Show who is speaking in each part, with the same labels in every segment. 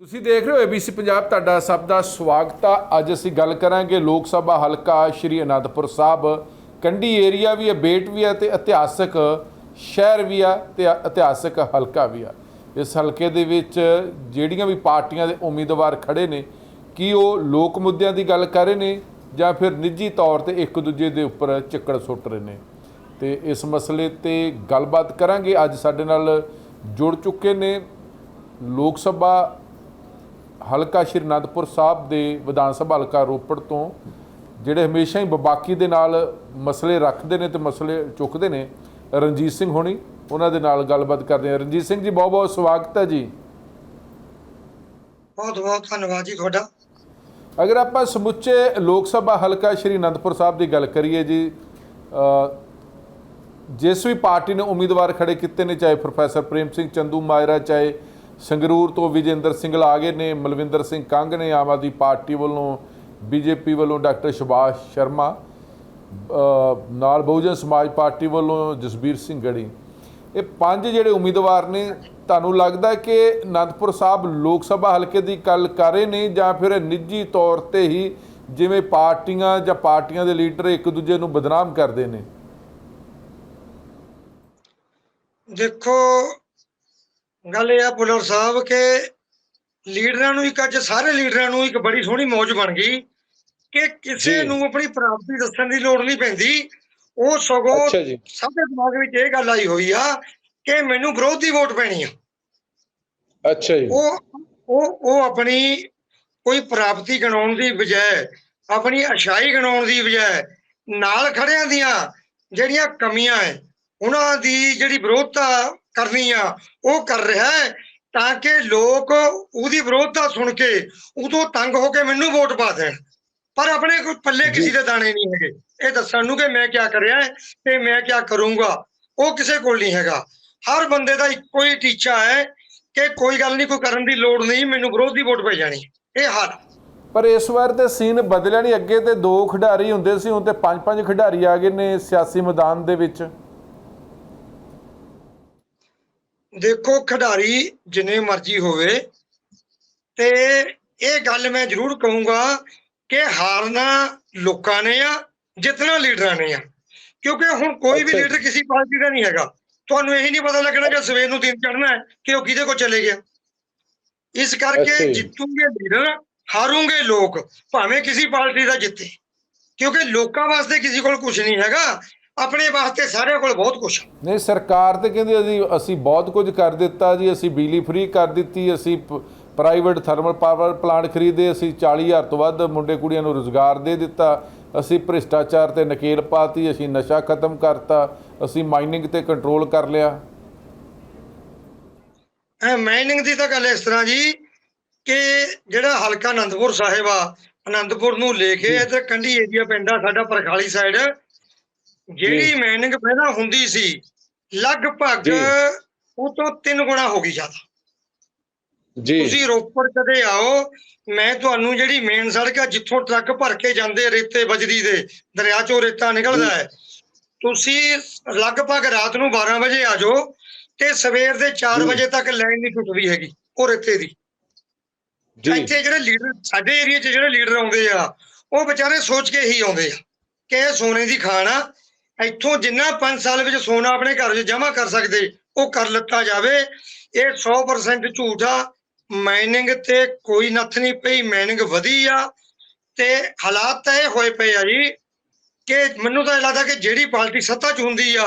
Speaker 1: ਤੁਸੀਂ ਦੇਖ ਰਹੇ ਹੋ ABC ਪੰਜਾਬ, ਤੁਹਾਡਾ ਸਭ ਦਾ ਸਵਾਗਤ ਆ। ਅੱਜ ਅਸੀਂ ਗੱਲ ਕਰਾਂਗੇ ਲੋਕ ਸਭਾ ਹਲਕਾ ਸ਼੍ਰੀ ਅਨੰਦਪੁਰ ਸਾਹਿਬ। ਕੰਢੀ ਏਰੀਆ ਵੀ ਹੈ ਬੇਟ ਵੀ ਹੈ ਤੇ ਇਤਿਹਾਸਕ ਸ਼ਹਿਰ ਵੀ ਆ ਤੇ ਇਤਿਹਾਸਕ ਹਲਕਾ ਵੀ ਆ। ਇਸ ਹਲਕੇ ਦੇ ਵਿੱਚ ਜਿਹੜੀਆਂ ਵੀ ਪਾਰਟੀਆਂ ਦੇ ਉਮੀਦਵਾਰ ਖੜੇ ਨੇ, ਕੀ ਉਹ ਲੋਕ ਮੁੱਦਿਆਂ ਦੀ ਗੱਲ ਕਰ ਰਹੇ ਨੇ ਜਾਂ ਫਿਰ ਨਿੱਜੀ ਤੌਰ ਤੇ ਇੱਕ ਦੂਜੇ ਦੇ ਉੱਪਰ ਚੱਕੜ ਸੁੱਟ ਰਹੇ ਨੇ? ਤੇ ਇਸ ਮਸਲੇ ਤੇ ਗੱਲਬਾਤ ਕਰਾਂਗੇ। ਅੱਜ ਸਾਡੇ ਨਾਲ ਜੁੜ ਚੁੱਕੇ ਨੇ ਲੋਕ ਸਭਾ ਹਲਕਾ ਸ਼੍ਰੀ ਅਨੰਦਪੁਰ ਸਾਹਿਬ ਦੇ ਵਿਧਾਨ ਸਭਾ ਹਲਕਾ ਰੋਪੜ ਤੋਂ ਜਿਹੜੇ ਹਮੇਸ਼ਾ ਹੀ ਬਬਾਕੀ ਦੇ ਨਾਲ ਮਸਲੇ ਰੱਖਦੇ ਨੇ ਤੇ ਮਸਲੇ ਚੁੱਕਦੇ ਨੇ ਰਣਜੀਤ ਸਿੰਘ ਹੋਣੀ ਉਹਨਾਂ ਦੇ ਨਾਲ ਗੱਲਬਾਤ ਕਰਦੇ ਹਾਂ। ਰਣਜੀਤ ਸਿੰਘ ਜੀ ਬਹੁਤ ਬਹੁਤ ਸਵਾਗਤ ਹੈ ਜੀ।
Speaker 2: ਬਹੁਤ ਬਹੁਤ ਧੰਨਵਾਦ ਜੀ ਤੁਹਾਡਾ।
Speaker 1: ਅਗਰ ਆਪਾਂ ਸਮੁੱਚੇ ਲੋਕ ਸਭਾ ਹਲਕਾ ਸ਼੍ਰੀ ਅਨੰਦਪੁਰ ਸਾਹਿਬ ਦੀ ਗੱਲ ਕਰੀਏ ਜੀ ਜਿਸ ਵੀ ਪਾਰਟੀ ਨੇ ਉਮੀਦਵਾਰ ਖੜੇ ਕੀਤੇ ਨੇ ਚਾਹੇ ਪ੍ਰੋਫੈਸਰ ਪ੍ਰੇਮ ਸਿੰਘ ਚੰਦੂ ਮਾਇਰਾ ਚਾਹੇ ਸੰਗਰੂਰ ਤੋਂ ਵਿਜੇਂਦਰ ਸਿੰਘਲ ਆ ਗਏ ਨੇ, ਮਲਵਿੰਦਰ ਸਿੰਘ ਕੰਗ ਨੇ ਆਮ ਆਦਮੀ ਪਾਰਟੀ ਵੱਲੋਂ, ਬੀਜੇਪੀ ਵੱਲੋਂ ਡਾਕਟਰ ਸੁਭਾਸ਼ ਸ਼ਰਮਾ ਨਾਲ ਬਹੁਜਨ ਸਮਾਜ ਪਾਰਟੀ ਵੱਲੋਂ ਜਸਬੀਰ ਸਿੰਘ ਗੜੀ। ਇਹ ਪੰਜ ਜਿਹੜੇ ਉਮੀਦਵਾਰ ਨੇ, ਤੁਹਾਨੂੰ ਲੱਗਦਾ ਕਿ ਅਨੰਦਪੁਰ ਸਾਹਿਬ ਲੋਕ ਸਭਾ ਹਲਕੇ ਦੀ ਗੱਲ ਕਰ ਰਹੇ ਨੇ ਜਾਂ ਫਿਰ ਨਿੱਜੀ ਤੌਰ ਤੇ ਹੀ ਜਿਵੇਂ ਪਾਰਟੀਆਂ ਜਾਂ ਪਾਰਟੀਆਂ ਦੇ ਲੀਡਰ ਇੱਕ ਦੂਜੇ ਨੂੰ ਬਦਨਾਮ ਕਰਦੇ ਨੇ?
Speaker 2: ਦੇਖੋ ਗੱਲ ਇਹ ਆ ਪੁਲਰ ਸਾਹਿਬ ਕਿ ਲੀਡਰਾਂ ਨੂੰ ਇੱਕ ਅੱਜ ਸਾਰੇ ਲੀਡਰਾਂ ਨੂੰ ਇੱਕ ਬੜੀ ਸੋਹਣੀ ਮੌਜ ਬਣ ਗਈ ਕਿ ਕਿਸੇ। ਨੂੰ ਆਪਣੀ ਪ੍ਰਾਪਤੀ ਦੱਸਣ ਦੀ ਲੋੜ ਨਹੀਂ ਪੈਂਦੀ। ਉਹ ਸਗੋਂ ਸਭ ਦੇ ਦਿਮਾਗ ਵਿੱਚ ਇਹ ਗੱਲ ਆਈ ਹੋਈ ਆ ਕਿ ਮੈਨੂੰ ਵਿਰੋਧ ਦੀ ਵੋਟ ਪੈਣੀ ਆ।
Speaker 1: ਅੱਛਾ ਜੀ।
Speaker 2: ਉਹ ਉਹ ਉਹ ਆਪਣੀ ਕੋਈ ਪ੍ਰਾਪਤੀ ਗਣਾਉਣ ਦੀ ਬਜਾਏ ਆਪਣੀ ਅਸ਼ਾਈ ਗਣਾਉਣ ਦੀ ਬਜਾਏ ਨਾਲ ਖੜਿਆਂ ਦੀਆਂ ਜਿਹੜੀਆਂ ਕਮੀਆਂ ਹੈ ਉਹਨਾਂ ਦੀ ਜਿਹੜੀ ਵਿਰੋਧਤਾ ਕਰਨੀ ਆ ਉਹ ਕਰ ਰਿਹਾ ਹੈ ਤਾਂ ਕਿ ਲੋਕ ਉਹਦੀ ਵਿਰੋਧਤਾ ਸੁਣ ਕੇ ਉਦੋਂ ਤੰਗ ਹੋ ਕੇ ਮੈਨੂੰ ਵੋਟ ਪਾ ਦੇਣ। ਪਰ ਆਪਣੇ ਕੋਈ ਪੱਲੇ ਕਿਸੇ ਦੇ ਦਾਣੇ ਨਹੀਂ ਹੈਗੇ। ਇਹ ਦੱਸਣ ਨੂੰ ਕਿ ਮੈਂ ਕੀ ਕਰਿਆ ਤੇ ਮੈਂ ਕੀ ਕਰੂੰਗਾ ਉਹ ਕਿਸੇ ਕੋਲ ਨਹੀਂ ਹੈਗਾ। ਹਰ ਬੰਦੇ ਦਾ ਇੱਕੋ ਹੀ ਟੀਚਾ ਹੈ ਕਿ ਕੋਈ ਗੱਲ ਨਹੀਂ ਕੋਈ ਕਰਨ ਦੀ ਲੋੜ ਨਹੀਂ ਮੈਨੂੰ ਵਿਰੋਧ ਦੀ ਵੋਟ ਪੈ ਜਾਣੀ। ਇਹ ਹਾਲ।
Speaker 1: ਪਰ ਇਸ ਵਾਰ ਤੇ ਸੀਨ ਬਦਲਿਆ ਨਹੀਂ ਅੱਗੇ ਤੇ ਦੋ ਖਿਡਾਰੀ ਹੁੰਦੇ ਸੀ ਹੁਣ ਤੇ ਪੰਜ ਪੰਜ ਖਿਡਾਰੀ ਆ ਗਏ ਨੇ ਸਿਆਸੀ ਮੈਦਾਨ ਦੇ ਵਿੱਚ।
Speaker 2: ਦੇਖੋ ਖਿਡਾਰੀ ਜਿੰਨੇ ਮਰਜ਼ੀ ਹੋਵੇ ਤੇ ਇਹ ਗੱਲ ਮੈਂ ਜ਼ਰੂਰ ਕਹੂੰਗਾ ਕਿ ਹਾਰਨਾ ਲੋਕਾਂ ਨੇ ਆ ਜਿੱਤਣਾ ਲੀਡਰਾਂ ਨੇ ਆ। ਕਿਉਂਕਿ ਹੁਣ ਕੋਈ ਵੀ। ਲੀਡਰ ਕਿਸੇ ਪਾਰਟੀ ਦਾ ਨਹੀਂ ਹੈਗਾ। ਤੁਹਾਨੂੰ ਇਹੀ ਨਹੀਂ ਪਤਾ ਲੱਗਣਾ ਕਿ ਸਵੇਰ ਨੂੰ ਦਿਨ ਚੜ੍ਹਨਾ ਹੈ ਕਿ ਉਹ ਕਿਹਦੇ ਕੋਲ ਚਲੇ ਗਿਆ। ਇਸ ਕਰਕੇ। ਜਿੱਤੂਗੇ ਲੀਡਰ ਹਾਰੂਗੇ ਲੋਕ ਭਾਵੇਂ ਕਿਸੇ ਪਾਰਟੀ ਦਾ ਜਿੱਤੇ। ਕਿਉਂਕਿ ਲੋਕਾਂ ਵਾਸਤੇ ਕਿਸੇ ਕੋਲ ਕੁਝ ਨਹੀਂ ਹੈਗਾ। ਆਪਣੇ ਵਾਸਤੇ ਸਾਰਿਆਂ ਕੋਲ ਬਹੁਤ ਕੁਝ
Speaker 1: ਨਹੀਂ ਸਰਕਾਰ ਤੇ ਕਹਿੰਦੀ ਅਸੀਂ ਅਸੀਂ ਬਹੁਤ ਕੁਝ ਕਰ ਦਿੱਤਾ ਜੀ ਅਸੀਂ ਬਿਜਲੀ ਫ੍ਰੀ ਕਰ ਦਿੱਤੀ ਅਸੀਂ ਪ੍ਰਾਈਵੇਟ ਥਰਮਲ ਪਾਵਰ ਪਲਾਂਟ ਖਰੀਦੇ ਅਸੀਂ 40000 ਤੋਂ ਵੱਧ ਮੁੰਡੇ ਕੁੜੀਆਂ ਨੂੰ ਰੋਜ਼ਗਾਰ ਦੇ ਦਿੱਤਾ ਅਸੀਂ ਭ੍ਰਿਸ਼ਟਾਚਾਰ ਤੇ ਨਕੇਲ ਪਾਤੀ ਅਸੀਂ ਨਸ਼ਾ ਖਤਮ ਕਰਤਾ ਅਸੀਂ ਮਾਈਨਿੰਗ ਤੇ ਕੰਟਰੋਲ ਕਰ ਲਿਆ।
Speaker 2: ਇਹ ਮਾਈਨਿੰਗ ਦੀ ਤਾਂ ਗੱਲ ਇਸ ਤਰ੍ਹਾਂ ਜੀ ਕਿ ਜਿਹੜਾ ਹਲਕਾ ਆਨੰਦਪੁਰ ਸਾਹਿਬ ਆ ਆਨੰਦਪੁਰ ਨੂੰ ਲੈ ਕੇ ਇਧਰ ਕੰਢੀ ਏਰੀਆ ਪੈਂਦਾ ਸਾਡਾ ਪਰਖਾਲੀ ਸਾਈਡ ਜਿਹੜੀ। ਮਾਈਨਿੰਗ ਪਹਿਲਾਂ ਹੁੰਦੀ ਸੀ ਲਗਭਗ। ਉਹ ਤੋਂ ਤਿੰਨ ਗੁਣਾ ਹੋ ਗਈ ਜ਼ਿਆਦਾ
Speaker 1: ਜੀ
Speaker 2: ਤੁਸੀਂ ਰੋਪੜ ਕਦੇ ਆਓ ਮੈਂ ਤੁਹਾਨੂੰ ਜਿਹੜੀ ਮੇਨ ਸੜਕ ਆ ਜਿੱਥੋਂ ਟਰੱਕ ਭਰ ਕੇ ਜਾਂਦੇ ਰੇਤੇ ਬਜਰੀ ਦੇ ਦਰਿਆ ਚੋਂ ਰੇਤਾ ਨਿਕਲਦਾ ਹੈ ਤੁਸੀਂ ਲਗਭਗ ਰਾਤ ਨੂੰ 12 ਵਜੇ ਆ ਜਾਓ ਤੇ ਸਵੇਰ ਦੇ 4
Speaker 1: ਜੀ।
Speaker 2: ਵਜੇ ਤੱਕ ਲਾਈਨ ਨਹੀਂ ਟੁੱਟਦੀ ਹੈਗੀ ਉਹ ਰੇਤੇ ਦੀ
Speaker 1: ਜੀ
Speaker 2: ਇੱਥੇ ਜਿਹੜੇ ਲੀਡਰ ਸਾਡੇ ਏਰੀਆ 'ਚ ਜਿਹੜੇ ਲੀਡਰ ਆਉਂਦੇ ਆ ਉਹ ਵਿਚਾਰੇ ਸੋਚ ਕੇ ਹੀ ਆਉਂਦੇ ਆ ਕਿ ਇਹ ਸੋਨੇ ਦੀ ਖਾਣ ਆ ਇੱਥੋਂ ਜਿੰਨਾ 5 ਸਾਲ ਵਿੱਚ ਸੋਨਾ ਆਪਣੇ ਘਰ 'ਚ ਜਮ੍ਹਾਂ ਕਰ ਸਕਦੇ ਉਹ ਕਰ ਲਿੱਤਾ ਜਾਵੇ। ਇਹ 100% ਝੂਠ ਆ। ਮਾਈਨਿੰਗ ਤੇ ਕੋਈ ਨੱਥ ਨਹੀਂ ਪਈ ਮਾਈਨਿੰਗ ਵਧੀ ਆ ਤੇ ਹਾਲਾਤ ਤਾਂ ਇਹ ਹੋਏ ਪਏ ਆ ਜੀ ਕਿ ਮੈਨੂੰ ਤਾਂ ਲੱਗਦਾ ਕਿ ਜਿਹੜੀ ਪਾਰਟੀ ਸੱਤਾ 'ਚ ਹੁੰਦੀ ਆ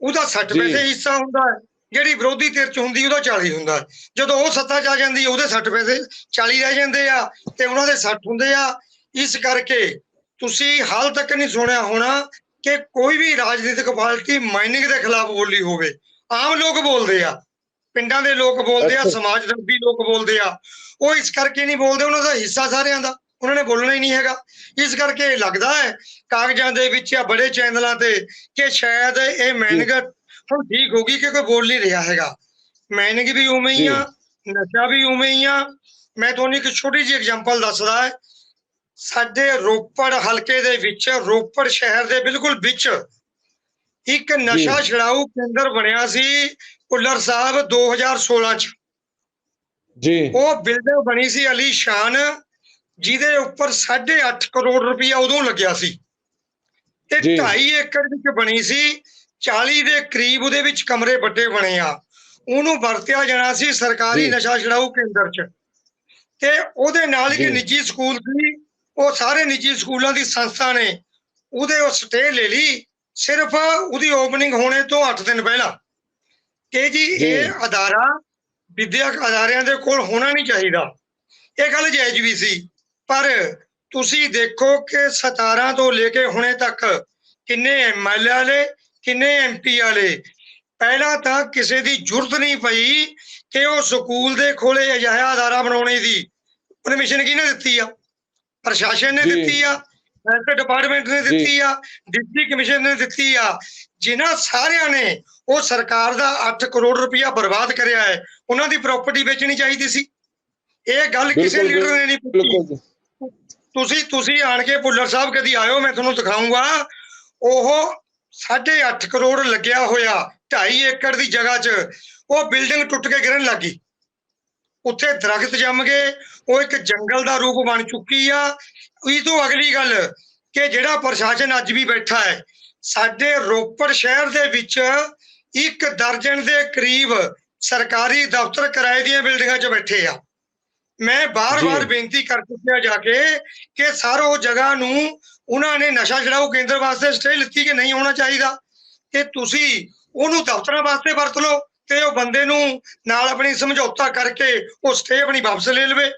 Speaker 2: ਉਹਦਾ 60
Speaker 1: ਜੀ।
Speaker 2: ਪੈਸੇ ਹਿੱਸਾ ਹੁੰਦਾ ਜਿਹੜੀ ਵਿਰੋਧੀ ਧਿਰ 'ਚ ਹੁੰਦੀ ਉਹਦਾ 40 ਹੁੰਦਾ। ਜਦੋਂ ਉਹ ਸੱਤਾ 'ਚ ਆ ਜਾਂਦੀ ਉਹਦੇ 60 ਪੈਸੇ 40 ਰਹਿ ਜਾਂਦੇ ਆ ਤੇ ਉਹਨਾਂ ਦੇ 60 ਹੁੰਦੇ ਆ। ਇਸ ਕਰਕੇ ਤੁਸੀਂ ਹਾਲ ਤੱਕ ਨਹੀਂ ਸੁਣਿਆ ਹੋਣਾ ਕਿ ਕੋਈ ਵੀ ਰਾਜਨੀਤਿਕ ਪਾਰਟੀ ਮਾਈਨਿੰਗ ਦੇ ਖਿਲਾਫ ਬੋਲੀ ਹੋਵੇ ਆਮ ਲੋਕ ਬੋਲਦੇ ਆ ਪਿੰਡਾਂ ਦੇ ਲੋਕ ਬੋਲਦੇ ਆ। ਸਮਾਜ ਦਰਬੀ ਲੋਕ ਬੋਲਦੇ ਆ ਉਹ ਇਸ ਕਰਕੇ ਨਹੀਂ ਬੋਲਦੇ ਉਹਨਾਂ ਦਾ ਹਿੱਸਾ ਸਾਰਿਆਂ ਦਾ ਉਹਨਾਂ ਨੇ ਬੋਲਣਾ ਹੀ ਨਹੀਂ ਹੈਗਾ। ਇਸ ਕਰਕੇ ਲੱਗਦਾ ਹੈ ਕਾਗਜ਼ਾਂ ਦੇ ਵਿੱਚ ਜਾਂ ਬੜੇ ਚੈਨਲਾਂ ਤੇ ਕਿ ਸ਼ਾਇਦ ਇਹ ਮੈਨਿੰਗ ਹੁਣ ਠੀਕ ਹੋ ਗਈ ਕਿ ਕੋਈ ਬੋਲ ਨਹੀਂ ਰਿਹਾ ਹੈਗਾ। ਮੈਨਿੰਗ ਵੀ ਉਵੇਂ ਹੀ ਆ ਨਸ਼ਾ ਵੀ ਉਵੇਂ ਹੀ ਆ। ਮੈਂ ਤੁਹਾਨੂੰ ਇੱਕ ਛੋਟੀ ਜਿਹੀ ਐਗਜ਼ਾਮਪਲ ਦੱਸਦਾ ਹੈ ਸਾਡੇ ਰੋਪੜ ਹਲਕੇ ਦੇ ਵਿੱਚ ਰੋਪੜ ਸ਼ਹਿਰ ਦੇ ਬਿਲਕੁਲ ਵਿੱਚ ਇੱਕ ਨਸ਼ਾ ਛਡਾਊ ਕੇਂਦਰ ਬਣਿਆ ਸੀ ਭੁੱਲਰ ਸਾਹਿਬ 2016 ਚ
Speaker 1: ਜੀ
Speaker 2: ਉਹ ਬਿਲਡਿੰਗ ਬਣੀ ਸੀ ਅਲੀ ਸ਼ਾਨ ਜਿਹਦੇ ਉੱਪਰ 8.5 ਕਰੋੜ ਰੁਪਇਆ ਉਦੋਂ ਲੱਗਿਆ ਸੀ ਤੇ
Speaker 1: ਜੀ।
Speaker 2: 2.5 ਏਕੜ ਵਿੱਚ ਬਣੀ ਸੀ 40 ਦੇ ਕਰੀਬ ਉਹਦੇ ਵਿੱਚ ਕਮਰੇ ਵੱਡੇ ਬਣੇ ਆ ਉਹਨੂੰ ਵਰਤਿਆ ਜਾਣਾ ਸੀ ਸਰਕਾਰੀ। ਨਸ਼ਾ ਛਡਾਊ ਕੇਂਦਰ 'ਚ ਤੇ ਉਹਦੇ ਨਾਲ। ਇੱਕ ਨਿੱਜੀ ਸਕੂਲ ਸੀ ਉਹ ਸਾਰੇ ਨਿੱਜੀ ਸਕੂਲਾਂ ਦੀ ਸੰਸਥਾ ਨੇ ਉਹਦੇ ਉਹ ਸਟੇ ਲੈ ਲਈ ਸਿਰਫ ਉਹਦੀ ਓਪਨਿੰਗ ਹੋਣੇ ਤੋਂ 8 ਦਿਨ ਪਹਿਲਾਂ। ਕਿ ਜੀ। ਇਹ ਅਦਾਰਾ ਵਿਦਿਅਕ ਅਦਾਰਿਆਂ ਦੇ ਕੋਲ ਹੋਣਾ ਨਹੀਂ ਚਾਹੀਦਾ। ਇਹ ਗੱਲ ਜਾਇਜ਼ ਵੀ ਸੀ ਪਰ ਤੁਸੀਂ ਦੇਖੋ ਕਿ 17 ਤੋਂ ਲੈ ਕੇ ਹੁਣੇ ਤੱਕ ਕਿੰਨੇ ਐਮਐਲਏ ਵਾਲੇ ਕਿੰਨੇ ਐਮਪੀ ਵਾਲੇ। ਪਹਿਲਾਂ ਤਾਂ ਕਿਸੇ ਦੀ ਜ਼ਰੂਰਤ ਨਹੀਂ ਪਈ ਕਿ ਉਹ ਸਕੂਲ ਦੇ ਕੋਲੇ ਅਜਿਹਾ ਅਦਾਰਾ ਬਣਾਉਣੇ ਦੀ। ਪਰਮਿਸ਼ਨ ਕਿਹਨੇ ਦਿੱਤੀ ਆ? ਪ੍ਰਸ਼ਾਸਨ ਨੇ। ਦਿੱਤੀ ਆ ਹੈਲਥ ਡਿਪਾਰਟਮੈਂਟ ਨੇ। ਦਿੱਤੀ ਆ ਡਿਪਟੀ ਕਮਿਸ਼ਨ ਨੇ ਦਿੱਤੀ ਆ ਜਿਨ੍ਹਾਂ ਸਾਰਿਆਂ ਨੇ ਉਹ ਸਰਕਾਰ ਦਾ 8 ਕਰੋੜ ਰੁਪਇਆ ਬਰਬਾਦ ਕਰਿਆ ਹੈ ਉਹਨਾਂ ਦੀ ਪ੍ਰਾਪਰਟੀ ਵੇਚਣੀ ਚਾਹੀਦੀ ਸੀ ਇਹ ਗੱਲ ਕਿਸੇ ਲੀਡਰ ਨੇ ਨਹੀਂ
Speaker 1: ਜੀ।
Speaker 2: ਤੁਸੀਂ ਤੁਸੀਂ ਆਣ ਕੇ ਭੁੱਲਰ ਸਾਹਿਬ ਕਦੀ ਆਇਓ ਮੈਂ ਤੁਹਾਨੂੰ ਦਿਖਾਉਂਗਾ ਉਹ 8.5 ਕਰੋੜ ਲੱਗਿਆ ਹੋਇਆ 2.5 ਏਕੜ ਦੀ ਜਗ੍ਹਾ 'ਚ ਉਹ ਬਿਲਡਿੰਗ ਟੁੱਟ ਕੇ ਗਿਰਨ ਲੱਗੀ ਉੱਥੇ ਦਰਖਤ ਜੰਮ ਗਏ ਉਹ ਇੱਕ ਜੰਗਲ ਦਾ ਰੂਪ ਬਣ ਚੁੱਕੀ ਆ। ਇਹ ਤੋਂ ਅਗਲੀ ਗੱਲ ਕਿ ਜਿਹੜਾ ਪ੍ਰਸ਼ਾਸਨ ਅੱਜ ਵੀ ਬੈਠਾ ਹੈ ਸਾਡੇ ਰੋਪੜ ਸ਼ਹਿਰ ਦੇ ਵਿੱਚ ਇੱਕ ਦਰਜਨ ਦੇ ਕਰੀਬ ਸਰਕਾਰੀ ਦਫ਼ਤਰ ਕਿਰਾਏ ਦੀਆਂ ਬਿਲਡਿੰਗਾਂ 'ਚ ਬੈਠੇ ਆ। ਮੈਂ ਬਾਰ-ਬਾਰ। ਬੇਨਤੀ ਕਰ ਚੁੱਕਿਆ ਜਾ ਕੇ ਕਿ ਸਰ ਉਹ ਜਗ੍ਹਾ ਨੂੰ ਉਹਨਾਂ ਨੇ ਨਸ਼ਾ ਛਡਾਊ ਕੇਂਦਰ ਵਾਸਤੇ ਸਟੇ ਲਿੱਤੀ ਕਿ ਨਹੀਂ ਹੋਣਾ ਚਾਹੀਦਾ? ਤੇ ਤੁਸੀਂ ਉਹਨੂੰ ਦਫ਼ਤਰਾਂ ਵਾਸਤੇ ਵਰਤ ਲਓ। ਤੇ ਉਹ ਬੰਦੇ ਨੂੰ ਨਾਲ ਆਪਣੀ ਸਮਝੌਤਾ ਕਰਕੇ ਉਹ ਸਟੇ ਆਪਣੀ ਵਾਪਸ ਲੈ ਲਵੇ।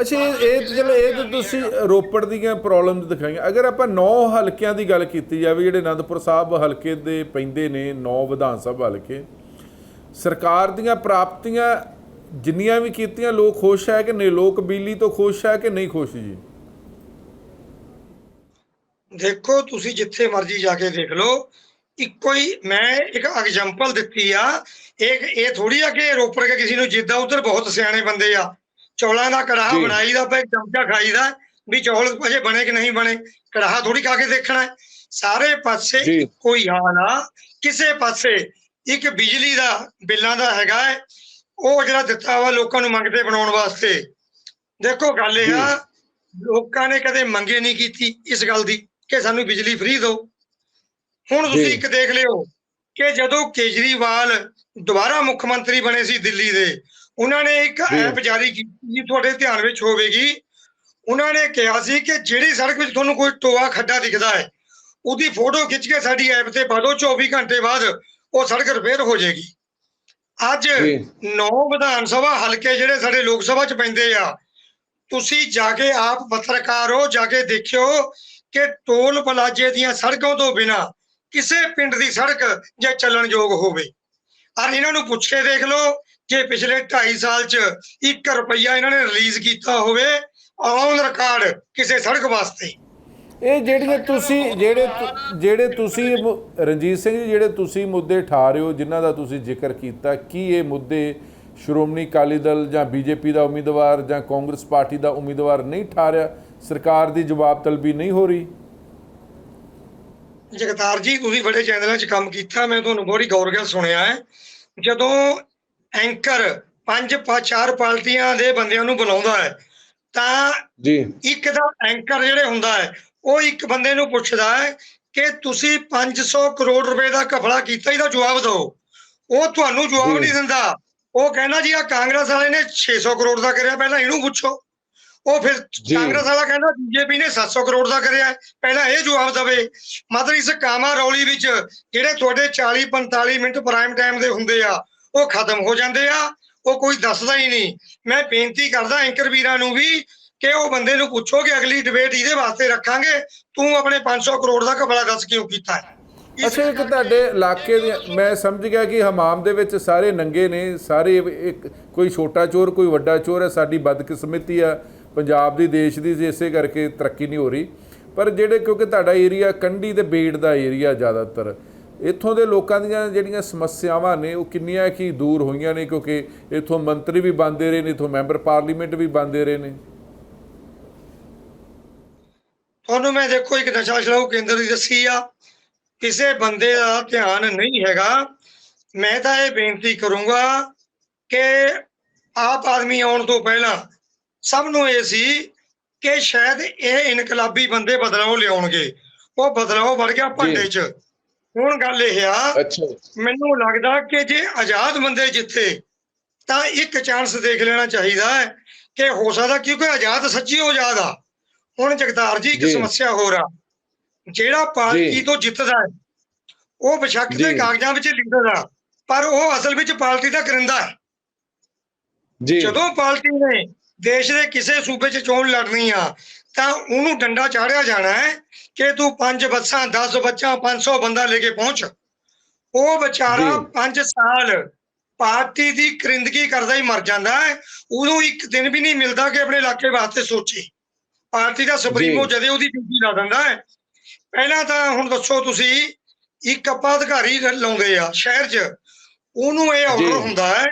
Speaker 1: ਅੱਛਾ ਇਹ ਚਲੋ ਇਹ ਤਾਂ ਤੁਸੀਂ ਰੋਪੜ ਦੀਆਂ ਪ੍ਰੋਬਲਮਸ ਦਿਖਾਈਆਂ। ਅਗਰ ਆਪਾਂ 9 ਹਲਕਿਆਂ ਦੀ ਗੱਲ ਕੀਤੀ ਜਾਵੇ ਜਿਹੜੇ ਅਨੰਦਪੁਰ ਸਾਹਿਬ ਹਲਕੇ ਦੇ ਪੈਂਦੇ ਨੇ 9 ਵਿਧਾਨ ਸਭਾ ਹਲਕੇ ਸਰਕਾਰ ਦੀਆਂ ਪ੍ਰਾਪਤੀਆਂ ਜਿੰਨੀਆਂ ਵੀ ਕੀਤੀਆਂ ਲੋਕ ਖੁਸ਼ ਹੈ ਕਿ ਨਹੀਂ? ਲੋਕ ਬਿਜਲੀ ਤੋਂ ਖੁਸ਼ ਹੈ ਕਿ ਨਹੀਂ ਖੁਸ਼ ਜੀ?
Speaker 2: ਦੇਖੋ ਤੁਸੀਂ ਜਿੱਥੇ ਮਰਜ਼ੀ ਜਾ ਕੇ ਦੇਖ ਲਓ। ਇੱਕੋ ਹੀ ਮੈਂ ਇੱਕ ਐਗਜ਼ਾਮਪਲ ਦਿੱਤੀ ਆ ਇਹ ਇਹ ਥੋੜੀ ਆ ਕਿ ਰੋਪੜ ਕੇ ਕਿਸੇ ਨੂੰ ਜਿੱਦਾਂ ਉਧਰ ਬਹੁਤ ਸਿਆਣੇ ਬੰਦੇ ਆ ਚੌਲਾਂ ਦਾ ਕੜਾਹ। ਬਣਾਈਦਾ ਪਏ ਚਮਚਾ ਖਾਈਦਾ ਵੀ ਚੌਲ ਅਜੇ ਬਣੇ ਕਿ ਨਹੀਂ ਬਣੇ ਕੜਾਹਾ ਥੋੜੀ ਖਾ ਕੇ ਦੇਖਣਾ ਹੈ। ਸਾਰੇ ਪਾਸੇ। ਕੋਈ ਹਾਲ ਆ ਕਿਸੇ ਪਾਸੇ ਇੱਕ ਬਿਜਲੀ ਦਾ ਬਿੱਲਾਂ ਦਾ ਹੈਗਾ ਹੈ ਉਹ ਜਿਹੜਾ ਦਿੱਤਾ ਵਾ ਲੋਕਾਂ ਨੂੰ ਮੰਗਤੇ ਬਣਾਉਣ ਵਾਸਤੇ ਦੇਖੋ ਗੱਲ ਇਹ ਆ ਲੋਕਾਂ ਨੇ ਕਦੇ ਮੰਗੇ ਨਹੀਂ ਕੀਤੀ ਇਸ ਗੱਲ ਦੀ ਕਿ ਸਾਨੂੰ ਬਿਜਲੀ ਫ੍ਰੀ ਦਿਓ ਹੁਣ ਤੁਸੀਂ। ਇੱਕ ਦੇਖ ਲਿਓ ਕਿ ਜਦੋਂ ਕੇਜਰੀਵਾਲ ਦੁਬਾਰਾ ਮੁੱਖ ਮੰਤਰੀ ਬਣੇ ਸੀ ਦਿੱਲੀ ਦੇ ਉਹਨਾਂ ਨੇ ਇੱਕ। ਐਪ ਜਾਰੀ ਕੀਤੀ ਜੀ ਤੁਹਾਡੇ ਧਿਆਨ ਵਿੱਚ ਹੋਵੇਗੀ ਉਹਨਾਂ ਨੇ ਕਿਹਾ ਸੀ ਕਿ ਜਿਹੜੀ ਸੜਕ ਵਿੱਚ ਤੁਹਾਨੂੰ ਕੋਈ ਟੋਆ ਖੱਡਾ ਦਿਖਦਾ ਹੈ ਉਹਦੀ ਫੋਟੋ ਖਿੱਚ ਕੇ ਸਾਡੀ ਐਪ ਤੇ ਪਾ ਦਿਓ 24 ਘੰਟੇ ਬਾਅਦ ਉਹ ਸੜਕ ਰਿਪੇਅਰ ਹੋ ਜਾਏਗੀ ਅੱਜ। ਨੌ ਵਿਧਾਨ ਸਭਾ ਹਲਕੇ ਜਿਹੜੇ ਸਾਡੇ ਲੋਕ ਸਭਾ ਚ ਪੈਂਦੇ ਆ ਤੁਸੀਂ ਜਾ ਕੇ ਆਪ ਪੱਤਰਕਾਰ ਹੋ ਜਾ ਕੇ ਦੇਖਿਓ ਕਿ ਟੋਲ ਪਲਾਜੇ ਦੀਆਂ ਸੜਕਾਂ ਤੋਂ ਬਿਨਾ ਕਿਸੇ ਪਿੰਡ ਦੀ ਸੜਕ ਜੇ ਚੱਲਣਯੋਗ ਹੋਵੇ। ਔਰ ਇਹਨਾਂ ਨੂੰ ਪੁੱਛ ਕੇ ਦੇਖ ਲਓ ਜੇ ਪਿਛਲੇ 2.5 ਸਾਲ ਚ 1 ਰੁਪਈਆ ਇਹਨਾਂ ਨੇ ਰਿਲੀਜ਼ ਕੀਤਾ ਹੋਵੇ ਔਨ ਰਿਕਾਰਡ ਕਿਸੇ ਸੜਕ ਵਾਸਤੇ।
Speaker 1: ਇਹ ਜਿਹੜੀਆਂ ਤੁਸੀਂ, ਜਿਹੜੇ ਜਿਹੜੇ ਤੁਸੀਂ ਰਣਜੀਤ ਸਿੰਘ ਜੀ, ਜਿਹੜੇ ਤੁਸੀਂ ਮੁੱਦੇ ਠਾ ਰਹੇ ਹੋ, ਜਿਨ੍ਹਾਂ ਦਾ ਤੁਸੀਂ ਜ਼ਿਕਰ ਕੀਤਾ, ਕੀ ਇਹ ਮੁੱਦੇ ਸ਼੍ਰੋਮਣੀ ਅਕਾਲੀ ਦਲ ਜਾਂ ਬੀਜੇਪੀ ਦਾ ਉਮੀਦਵਾਰ ਜਾਂ ਕਾਂਗਰਸ ਪਾਰਟੀ ਦਾ ਉਮੀਦਵਾਰ ਨਹੀਂ ਠਾ ਰਿਹਾ? ਸਰਕਾਰ ਦੀ ਜਵਾਬ ਤਲਬੀ ਨਹੀਂ ਹੋ ਰਹੀ?
Speaker 2: ਜਗਤਾਰ ਜੀ ਤੁਸੀਂ ਬੜੇ ਚੈਨਲਾਂ 'ਚ ਕੰਮ ਕੀਤਾ ਮੈਂ ਤੁਹਾਨੂੰ ਬੜੀ ਗੌਰ ਨਾਲ ਸੁਣਿਆ ਹੈ। ਜਦੋਂ ਐਂਕਰ ਪੰਜ ਪਾ ਚਾਰ ਪਾਰਟੀਆਂ ਦੇ ਬੰਦਿਆਂ ਨੂੰ ਬੁਲਾਉਂਦਾ ਹੈ ਤਾਂ
Speaker 1: ਜੀ।
Speaker 2: ਇੱਕ ਦਾ ਐਂਕਰ ਜਿਹੜੇ ਹੁੰਦਾ ਹੈ ਉਹ ਇੱਕ ਬੰਦੇ ਨੂੰ ਪੁੱਛਦਾ ਹੈ ਕਿ ਤੁਸੀਂ 500 ਕਰੋੜ ਰੁਪਏ ਦਾ ਘਪਲਾ ਕੀਤਾ ਇਹਦਾ ਜਵਾਬ ਦਿਓ। ਉਹ ਤੁਹਾਨੂੰ ਜਵਾਬ। ਨਹੀਂ ਦਿੰਦਾ। ਉਹ ਕਹਿੰਦਾ ਜੀ ਆ ਕਾਂਗਰਸ ਵਾਲੇ ਨੇ 600 ਕਰੋੜ ਦਾ ਕਰਿਆ ਪਹਿਲਾਂ ਇਹਨੂੰ ਪੁੱਛੋ। ਉਹ ਫਿਰ। ਕਾਂਗਰਸ ਵਾਲਾ ਕਹਿੰਦਾ ਬੀਜੇਪੀ ਨੇ 700 ਕਰੋੜ ਦਾ ਕਰਿਆ। ਪਹਿਲਾਂ ਇਹ ਜਵਾਬ ਦੇਵੇ ਮਤਲਬ ਇਸ ਕਾਮਾ ਰੌਲੀ ਵਿੱਚ ਜਿਹੜੇ ਤੁਹਾਡੇ 40 45 ਮਿੰਟ ਪ੍ਰਾਈਮ ਟਾਈਮ ਦੇ ਹੁੰਦੇ ਆ ਉਹ ਖਤਮ ਹੋ ਜਾਂਦੇ ਆ ਉਹ ਕੋਈ ਦੱਸਦਾ ਹੀ ਨਹੀਂ। ਮੈਂ ਬੇਨਤੀ ਕਰਦਾ ਐਂਕਰ ਵੀਰਾਂ ਨੂੰ ਵੀ ਕਿ ਉਹ ਬੰਦੇ ਨੂੰ ਪੁੱਛੋ ਕਿ ਅਗਲੀ ਡਿਬੇਟ ਇਹਦੇ ਵਾਸਤੇ ਰੱਖਾਂਗੇ ਤੂੰ ਆਪਣੇ 500 ਕਰੋੜ ਦਾ ਘਪਲਾ ਦੱਸ ਕਿਉਂ ਕੀਤਾ?
Speaker 1: ਅੱਛਾ ਇੱਕ ਤੁਹਾਡੇ ਇਲਾਕੇ ਦੇ ਮੈਂ ਸਮਝ ਗਿਆ ਕਿ ਹਮਾਮ ਦੇ ਵਿੱਚ ਸਾਰੇ ਨੰਗੇ ਨੇ ਸਾਰੇ ਇੱਕ ਕੋਈ ਛੋਟਾ ਚੋਰ ਕੋਈ ਵੱਡਾ ਚੋਰ ਹੈ ਸਾਡੀ ਬਦਕਿਸਮਤੀ ਆ। ਪੰਜਾਬ ਦੀ, ਦੇਸ਼ ਦੀ ਇਸੇ ਕਰਕੇ ਤਰੱਕੀ ਨਹੀਂ ਹੋ ਰਹੀ। ਪਰ ਜਿਹੜੇ ਕਿਉਂਕਿ ਤੁਹਾਡਾ ਏਰੀਆ ਕੰਢੀ ਤੇ ਬੇੜ ਦਾ ਏਰੀਆ ਜ਼ਿਆਦਾਤਰ, ਇੱਥੋਂ ਦੇ ਲੋਕਾਂ ਦੀਆਂ ਜਿਹੜੀਆਂ ਸਮੱਸਿਆਵਾਂ ਨੇ, ਉਹ ਕਿੰਨੀਆਂ ਕੀ ਦੂਰ ਹੋਈਆਂ ਨੇ? ਕਿਉਂਕਿ ਇੱਥੋਂ ਮੰਤਰੀ ਵੀ ਬੰਦੇ ਰਹੇ ਨੇ, ਇੱਥੋਂ ਮੈਂਬਰ ਪਾਰਲੀਮੈਂਟ ਵੀ ਬੰਦੇ ਰਹੇ ਨੇ।
Speaker 2: ਤੁਹਾਨੂੰ ਮੈਂ ਦੇਖੋ, ਇੱਕ ਨਸ਼ਾ ਛਡਾਊ ਕੇਂਦਰ ਦੀ ਦੱਸੀ ਆ। ਕਿਸੇ ਬੰਦੇ ਦਾ ਧਿਆਨ ਨਹੀਂ ਹੈਗਾ। ਮੈਂ ਤਾਂ ਇਹ ਬੇਨਤੀ ਕਰੂੰਗਾ ਕਿ ਆਪ ਆਦਮੀ ਆਉਣ ਤੋਂ ਪਹਿਲਾਂ ਸਭ ਨੂੰ ਇਹ ਸੀ ਕਿ ਸ਼ਾਇਦ ਇਹ ਇਨਕਲਾਬੀ ਬੰਦੇ ਬਦਲਾਅ ਲਿਆਉਣਗੇ। ਉਹ ਬਦਲਾਅ ਵੜ ਗਿਆ ਭਾਂਡੇ 'ਚ। ਹੁਣ ਗੱਲ ਇਹ ਆ ਮੈਨੂੰ ਲੱਗਦਾ ਕਿ ਜੇ ਆਜ਼ਾਦ ਬੰਦੇ ਜਿੱਥੇ ਤਾਂ ਇੱਕ ਚਾਂਸ ਦੇਖ ਲੈਣਾ ਚਾਹੀਦਾ ਹੈ ਕਿ ਹੋ ਸਕਦਾ ਕਿਉਂਕਿ ਆਜ਼ਾਦ ਸੱਚੀ ਹੋ ਆਜ਼ਾਦ ਆ। ਹੁਣ ਜਗਤਾਰ ਜੀ ਇੱਕ। ਸਮੱਸਿਆ ਹੋ ਰਾ ਜਿਹੜਾ ਪਾਰਟੀ। ਤੋਂ ਜਿੱਤਦਾ ਹੈ ਉਹ ਬਸ਼ੱਕ ਦੇ। ਕਾਗਜ਼ਾਂ ਵਿੱਚ ਲਿਖਦਾ ਆ ਪਰ ਉਹ ਅਸਲ ਵਿੱਚ ਪਾਰਟੀ ਦਾ ਕਰਿੰਦਾ ਹੈ।
Speaker 1: ਜੀ।
Speaker 2: ਜਦੋਂ ਪਾਰਟੀ ਨੇ ਦੇਸ਼ ਦੇ ਕਿਸੇ ਸੂਬੇ 'ਚ ਚੋਣ ਲੜਨੀ ਆ ਤਾਂ ਉਹਨੂੰ ਡੰਡਾ ਚਾੜਿਆ ਜਾਣਾ ਹੈ ਕਿ ਤੂੰ ਪੰਜ ਬੱਸਾਂ 10 ਬੱਚਾ 500 ਬੰਦਾ ਲੈ ਕੇ ਪਹੁੰਚ ਉਹ ਵਿਚਾਰਾ
Speaker 1: ਜੀ।
Speaker 2: 5 ਸਾਲ ਪਾਰਟੀ ਦੀ ਕਰਿੰਦਗੀ ਕਰਦਾ ਹੀ ਮਰ ਜਾਂਦਾ ਹੈ ਉਹਨੂੰ ਇੱਕ ਦਿਨ ਵੀ ਨਹੀਂ ਮਿਲਦਾ ਕਿ ਆਪਣੇ ਇਲਾਕੇ ਵਾਸਤੇ ਸੋਚੇ ਪਾਰਟੀ ਦਾ ਸੁਪਰੀਮੋ। ਜਦੇ ਉਹਦੀ ਡਿਊਟੀ ਲਾ ਦਿੰਦਾ ਹੈ ਪਹਿਲਾਂ ਤਾਂ ਹੁਣ ਦੱਸੋ ਤੁਸੀਂ ਇੱਕ ਆਪਾਂ ਅਧਿਕਾਰੀ ਲਾਉਂਦੇ ਆ ਸ਼ਹਿਰ 'ਚ ਉਹਨੂੰ ਇਹ। ਆਰਡਰ ਹੁੰਦਾ ਹੈ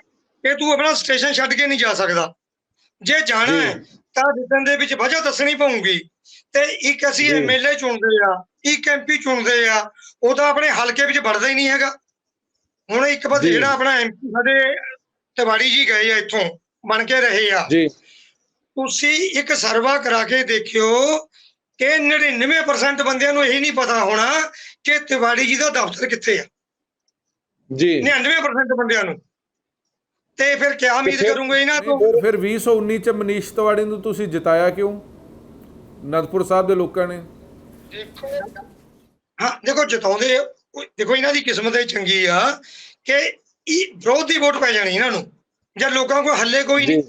Speaker 2: ਕਿ ਤੂੰ ਆਪਣਾ ਸਟੇਸ਼ਨ ਛੱਡ ਕੇ ਨਹੀਂ ਜਾ ਸਕਦਾ ਜੇ ਜਾਣਾ। ਹੈ ਤਾਂ ਰਿਟਨ ਦੇ ਵਿੱਚ ਵਜ੍ਹਾ ਦੱਸਣੀ ਪਊਗੀ। ਤੇ ਇੱਕ ਅਸੀਂ। ਐਮਐਲਏ ਚੁਣਦੇ ਆ ਇੱਕ ਐਮਪੀ ਚੁਣਦੇ ਆ ਉਹ ਤਾਂ ਆਪਣੇ ਹਲਕੇ ਵਿੱਚ ਵੜਦਾ ਹੀ ਨਹੀਂ ਹੈਗਾ। ਹੁਣ ਇੱਕ ਵਾਰ। ਜਿਹੜਾ ਆਪਣਾ ਐਮਪੀ ਸਾਡੇ ਤਿਵਾੜੀ ਜੀ ਗਏ ਆ ਇੱਥੋਂ ਬਣ ਕੇ ਰਹੇ ਆ।
Speaker 1: ਜੀ।
Speaker 2: ਤੁਸੀਂ ਇੱਕ ਸਰਵਾ ਕਰਾ ਕੇ ਦੇਖਿਓ ਕਿ 99% ਬੰਦਿਆਂ ਨੂੰ ਇਹ ਨਹੀਂ ਪਤਾ ਹੋਣਾ ਕਿ ਤਿਵਾੜੀ ਜੀ ਦਾ ਦਫ਼ਤਰ ਕਿੱਥੇ ਆ।
Speaker 1: ਜੀ।
Speaker 2: 99% ਬੰਦਿਆਂ ਨੂੰ। ਤੇ ਫਿਰ ਕਿਆ ਉਮੀਦ ਕਰੂੰਗੇ ਇਹਨਾਂ ਤੋਂ?
Speaker 1: ਫਿਰ 2019 ਚ ਮਨੀਸ਼ ਤਿਵਾੜੀ ਨੂੰ ਤੁਸੀਂ ਜਿਤਾਇਆ ਕਿਉਂ? ਅਨੰਦਪੁਰ ਸਾਹਿਬ ਦੇ ਲੋਕਾਂ ਨੇ।
Speaker 2: ਦੇਖੋ ਹਾਂ ਦੇਖੋ ਜਿਤਾਉਂਦੇ ਦੇਖੋ ਇਹਨਾਂ ਦੀ ਕਿਸਮਤ ਇਹ ਚੰਗੀ ਆ ਕਿ ਇਹ ਵਿਰੋਧ ਵੋਟ ਪੈ ਜਾਣੀ ਇਹਨਾਂ ਨੂੰ। ਜਦ ਲੋਕਾਂ ਕੋਲ ਹੱਲੇ ਕੋਈ ਨਹੀਂ।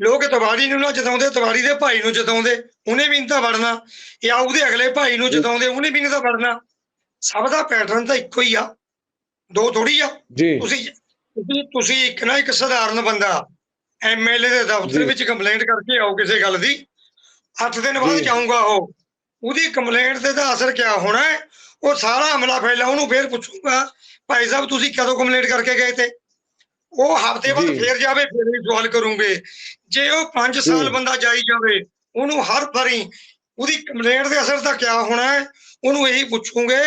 Speaker 2: ਲੋਕ ਤਵਾੜੀ ਨੂੰ ਨਾ ਜਿਤਾਉਂਦੇ ਤਵਾੜੀ ਦੇ ਭਾਈ ਨੂੰ ਜਿਤਾਉਂਦੇ ਉਹਨੇ ਵੀ ਨਹੀਂ ਤਾਂ ਵੜਨਾ। ਜਾਂ ਉਹਦੇ ਅਗਲੇ ਭਾਈ ਨੂੰ ਜਿਤਾਉਂਦੇ ਉਹਨੇ ਵੀ ਨਹੀਂ ਤਾਂ ਵੜਨਾ। ਸਭ ਦਾ ਪੈਟਰਨ ਤਾਂ ਇੱਕੋ ਹੀ ਆ। ਦੋ ਥੋੜੀ ਆ। ਤੁਸੀਂ ਤੁਸੀਂ ਤੁਸੀਂ ਇੱਕ ਨਾ ਇੱਕ ਸਧਾਰਨ ਬੰਦਾ ਐਮਐਲਏ ਦੇ ਦਫ਼ਤਰ। ਵਿੱਚ ਕੰਪਲੇਂਟ ਕਰਕੇ ਆਓ ਕਿਸੇ ਗੱਲ ਦੀ 8 ਦਿਨ ਬਾਅਦ। ਜਾਊਗਾ ਉਹ ਉਹਦੀ ਕੰਪਲੇਂਟ ਤੇ ਦਾ ਅਸਰ ਕਿਆ ਹੋਣਾ ਹੈ ਉਹ ਸਾਰਾ ਹਮਲਾ ਫੈਲਾ ਉਹਨੂੰ ਫੇਰ ਪੁੱਛੂਗਾ ਭਾਈ ਸਾਹਿਬ ਤੁਸੀਂ ਕਦੋਂ ਕੰਪਲੇਂਟ ਕਰਕੇ ਗਏ ਤੇ ਉਹ ਹਫ਼ਤੇ ਬਾਅਦ। ਫੇਰ ਜਾਵੇ ਫੇਰ ਵੀ ਸਵਾਲ ਕਰੂੰਗੇ ਜੇ ਉਹ 5 ਸਾਲ। ਬੰਦਾ ਜਾਈ ਜਾਵੇ ਉਹਨੂੰ ਹਰ ਫਰੀ ਉਹਦੀ ਕੰਪਲੇਂਟ ਦੇ ਅਸਰ ਦਾ ਕਿਆ ਹੋਣਾ ਹੈ ਉਹਨੂੰ ਇਹੀ ਪੁੱਛੂਗੇ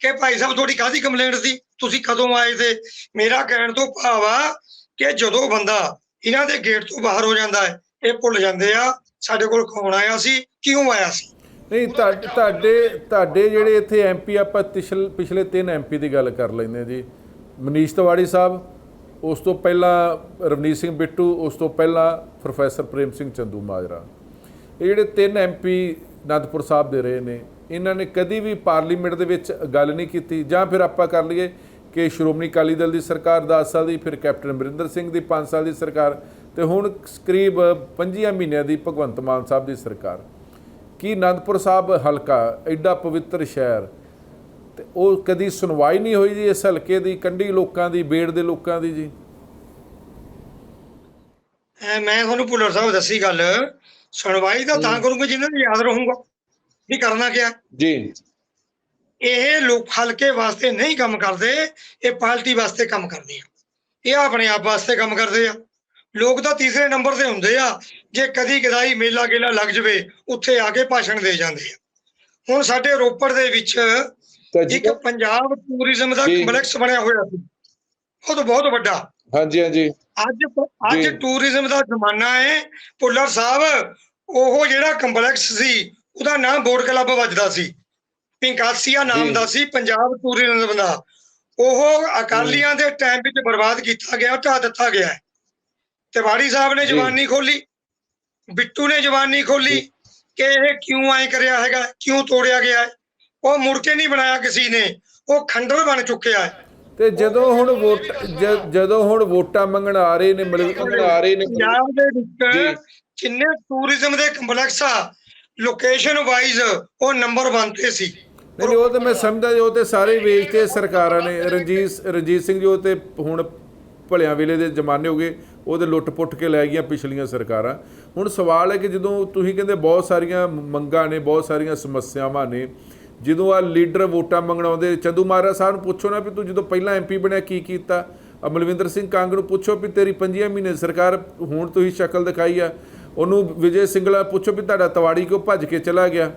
Speaker 2: ਕਿ ਭਾਈ ਸਾਹਿਬ ਤੁਹਾਡੀ ਕਾਹਦੀ ਕੰਪਲੇਂਟ ਸੀ ਤੁਸੀਂ ਕਦੋਂ ਆਏ ਤੇ ਮੇਰਾ ਕਹਿਣ ਤੋਂ ਭਾਵ ਆ ਕਿ ਜਦੋਂ ਬੰਦਾ ਇਹਨਾਂ ਦੇ ਗੇਟ ਤੋਂ ਬਾਹਰ ਹੋ ਜਾਂਦਾ ਹੈ ਇਹ ਭੁੱਲ ਜਾਂਦੇ ਆ ਸਾਡੇ ਕੋਲ ਕੌਣ ਆਇਆ ਸੀ? ਕਿਉਂ ਆਇਆ ਸੀ?
Speaker 1: ਨਹੀਂ ਤੁਹਾ- ਤੁਹਾਡੇ ਤੁਹਾਡੇ ਜਿਹੜੇ ਇੱਥੇ ਐਮਪੀ ਆਪਾਂ ਪਿਛਲ- ਤਿੰਨ ਐਮਪੀ ਦੀ ਗੱਲ ਕਰ ਲੈਂਦੇ ਜੀ। ਮਨੀਸ਼ ਤਿਵਾੜੀ ਸਾਹਿਬ ਉਸ ਤੋਂ ਪਹਿਲਾਂ ਰਵਨੀਤ ਸਿੰਘ ਬਿੱਟੂ ਉਸ ਤੋਂ ਪਹਿਲਾਂ ਪ੍ਰੋਫੈਸਰ ਪ੍ਰੇਮ ਸਿੰਘ ਚੰਦੂ ਮਾਜਰਾ। ਇਹ ਜਿਹੜੇ ਤਿੰਨ ਐਮਪੀ ਅਨੰਦਪੁਰ ਸਾਹਿਬ ਦੇ ਰਹੇ ਨੇ ਇਹਨਾਂ ਨੇ ਕਦੀ ਵੀ ਪਾਰਲੀਮੈਂਟ ਦੇ ਵਿੱਚ ਗੱਲ ਨਹੀਂ ਕੀਤੀ ਜਾਂ ਫਿਰ ਆਪਾਂ ਕਰ ਲਈਏ ਕਿ ਸ਼੍ਰੋਮਣੀ ਅਕਾਲੀ ਦਲ ਦੀ ਸਰਕਾਰ 10 ਸਾਲ ਦੀ ਫਿਰ ਕੈਪਟਨ ਅਮਰਿੰਦਰ ਸਿੰਘ ਦੀ 5 ਸਾਲ ਦੀ ਸਰਕਾਰ ਤੇ ਹੁਣ ਕਰੀਬ 5 ਮਹੀਨਿਆਂ ਦੀ ਭਗਵੰਤ ਮਾਨ ਸਾਹਿਬ ਦੀ ਸਰਕਾਰ। ਕੀ ਅਨੰਦਪੁਰ ਸਾਹਿਬ ਹਲਕਾ ਐਡਾ ਪਵਿੱਤਰ ਸ਼ਹਿਰ ਤੇ ਉਹ ਕਦੀ ਸੁਣਵਾਈ ਨਹੀਂ ਹੋਈ ਜੀ ਇਸ ਹਲਕੇ ਦੀ ਕੰਢੀ ਲੋਕਾਂ ਦੀ ਬੇੜ ਦੇ ਲੋਕਾਂ ਦੀ ਜੀ?
Speaker 2: ਐ ਮੈਂ ਤੁਹਾਨੂੰ ਭੁੱਲਰ ਸਾਹਿਬ ਦੱਸੀ ਗੱਲ। ਸੁਣਵਾਈ ਤਾਂ ਤਾਂ ਕਰੂੰਗਾ ਜਿਨ੍ਹਾਂ ਨੂੰ ਯਾਦ ਰਹੂੰਗਾ। ਵੀ ਕਰਨਾ ਕਿਆ?
Speaker 1: ਜੀ।
Speaker 2: ਇਹ ਲੋਕ ਹਲਕੇ ਵਾਸਤੇ ਨਹੀਂ ਕੰਮ ਕਰਦੇ ਇਹ ਪਾਰਟੀ ਵਾਸਤੇ ਕੰਮ ਕਰਦੇ ਆ। ਇਹ ਆਪਣੇ ਆਪ ਵਾਸਤੇ ਕੰਮ ਕਰਦੇ ਆ। ਲੋਕ ਤਾਂ ਤੀਸਰੇ ਨੰਬਰ ਤੇ ਹੁੰਦੇ ਆ ਜੇ ਕਦੀ ਕਦਾਈ ਮੇਲਾ ਗੇਲਾ ਲੱਗ ਜਵੇ ਉੱਥੇ ਆ ਕੇ ਭਾਸ਼ਣ ਦੇ ਜਾਂਦੇ ਆ। ਹੁਣ ਸਾਡੇ ਰੋਪੜ ਦੇ ਵਿੱਚ ਇੱਕ ਪੰਜਾਬ ਟੂਰਿਜ਼ਮ ਦਾ। ਕੰਪਲੈਕਸ ਬਣਿਆ ਹੋਇਆ ਸੀ। ਉਹ ਤਾਂ ਬਹੁਤ ਵੱਡਾ।
Speaker 1: ਹਾਂਜੀ ਹਾਂਜੀ।
Speaker 2: ਅੱਜ ਅੱਜ। ਟੂਰਿਜ਼ਮ ਦਾ ਜ਼ਮਾਨਾ ਹੈ ਭੁੱਲਰ ਸਾਹਿਬ ਉਹ ਜਿਹੜਾ ਕੰਪਲੈਕਸ ਸੀ ਉਹਦਾ ਨਾਮ ਬੋਰਡ ਕਲੱਬ ਵੱਜਦਾ ਸੀ। ਪਿੰਕਾਸੀਆ ਨਾਮ। ਦਾ ਸੀ ਪੰਜਾਬ ਟੂਰਿਜ਼ਮ ਦਾ ਉਹ ਅਕਾਲੀਆਂ ਦੇ ਟਾਈਮ ਵਿੱਚ ਬਰਬਾਦ ਕੀਤਾ ਗਿਆ ਢਾ ਦਿੱਤਾ ਗਿਆ। ਤਿਵਾੜੀ ਸਾਹਿਬ ਨੇ। ਜਵਾਨੀ ਖੋਲੀ ਬਿੱਟੂ ਨੇ ਜਵਾਨੀ ਖੋਲੀ ਕਿ ਇਹ ਕਿਉਂ ਐ ਕਰਿਆ ਹੈਗਾ ਕਿਉਂ ਤੋੜਿਆ ਗਿਆ ਹੈ ਉਹ ਮੁੜ ਕੇ ਨਹੀਂ ਬਣਾਇਆ ਕਿਸੇ ਨੇ ਉਹ ਖੰਡਰ ਬਣ ਚੁੱਕਿਆ ਹੈ
Speaker 1: ਤੇ ਜਦੋਂ ਹੁਣ ਵੋਟ ਜਦੋਂ ਹੁਣ ਵੋਟਾਂ ਮੰਗਣ ਆ ਰਹੇ ਨੇ ਮਿਲ ਆ ਰਹੇ ਨੇ
Speaker 2: ਪੰਜਾਬ ਦੇ। ਵਿੱਚ ਜਿੰਨੇ ਟੂਰਿਜ਼ਮ ਦੇ ਕੰਪਲੈਕਸ ਆ ਲੋਕੇਸ਼ਨ ਵਾਈਜ਼ ਉਹ ਨੰਬਰ 1 ਤੇ ਸੀ
Speaker 1: ਨਹੀਂ ਨਹੀਂ, ਉਹ ਤੇ ਮੈਂ ਸਮਝਦਾ ਜੀ, ਉਹ ਤੇ ਸਾਰੇ ਵੇਚਤੇ ਸਰਕਾਰਾਂ ਨੇ। ਰਣਜੀਤ ਰਣਜੀਤ ਸਿੰਘ ਜੀ ਉਹ ਤੇ ਹੁਣ ਭਲਿਆਂ ਵੇਲੇ ਦੇ ਜ਼ਮਾਨੇ ਹੋ ਗਏ ਉਹ ਉਹਦੇ ਲੁੱਟ-ਪੁੱਟ ਕੇ ਲੈ ਗਈਆਂ ਪਿਛਲੀਆਂ ਸਰਕਾਰਾਂ। ਹੁਣ ਸਵਾਲ ਹੈ ਕਿ ਜਦੋਂ ਤੁਸੀਂ ਕਹਿੰਦੇ ਬਹੁਤ ਸਾਰੀਆਂ ਮੰਗਾਂ ਨੇ ਬਹੁਤ ਸਾਰੀਆਂ ਸਮੱਸਿਆਵਾਂ ਨੇ ਜਦੋਂ ਆ ਲੀਡਰ ਵੋਟਾਂ ਮੰਗਣ ਆਉਂਦੇ ਚੰਦੂ ਮਹਾਰਾਜ ਸਾਹਿਬ ਨੂੰ ਪੁੱਛੋ ਨਾ ਵੀ ਤੂੰ ਜਦੋਂ ਪਹਿਲਾਂ ਐਮਪੀ ਬਣਿਆ ਕੀ ਕੀਤਾ? ਅਮਲਵਿੰਦਰ ਸਿੰਘ ਕਾਂਗ ਨੂੰ ਪੁੱਛੋ ਵੀ ਤੇਰੀ 5 ਮਹੀਨੇ ਸਰਕਾਰ ਹੁਣ ਤੁਸੀਂ ਸ਼ਕਲ ਦਿਖਾਈ ਆ। ਉਹਨੂੰ ਵਿਜੇ ਸਿੰਗਲਾ ਪੁੱਛੋ ਵੀ ਤੁਹਾਡਾ ਤਵਾੜੀ ਕਿਉਂ ਭੱਜ ਕੇ ਚਲਾ ਗਿਆ?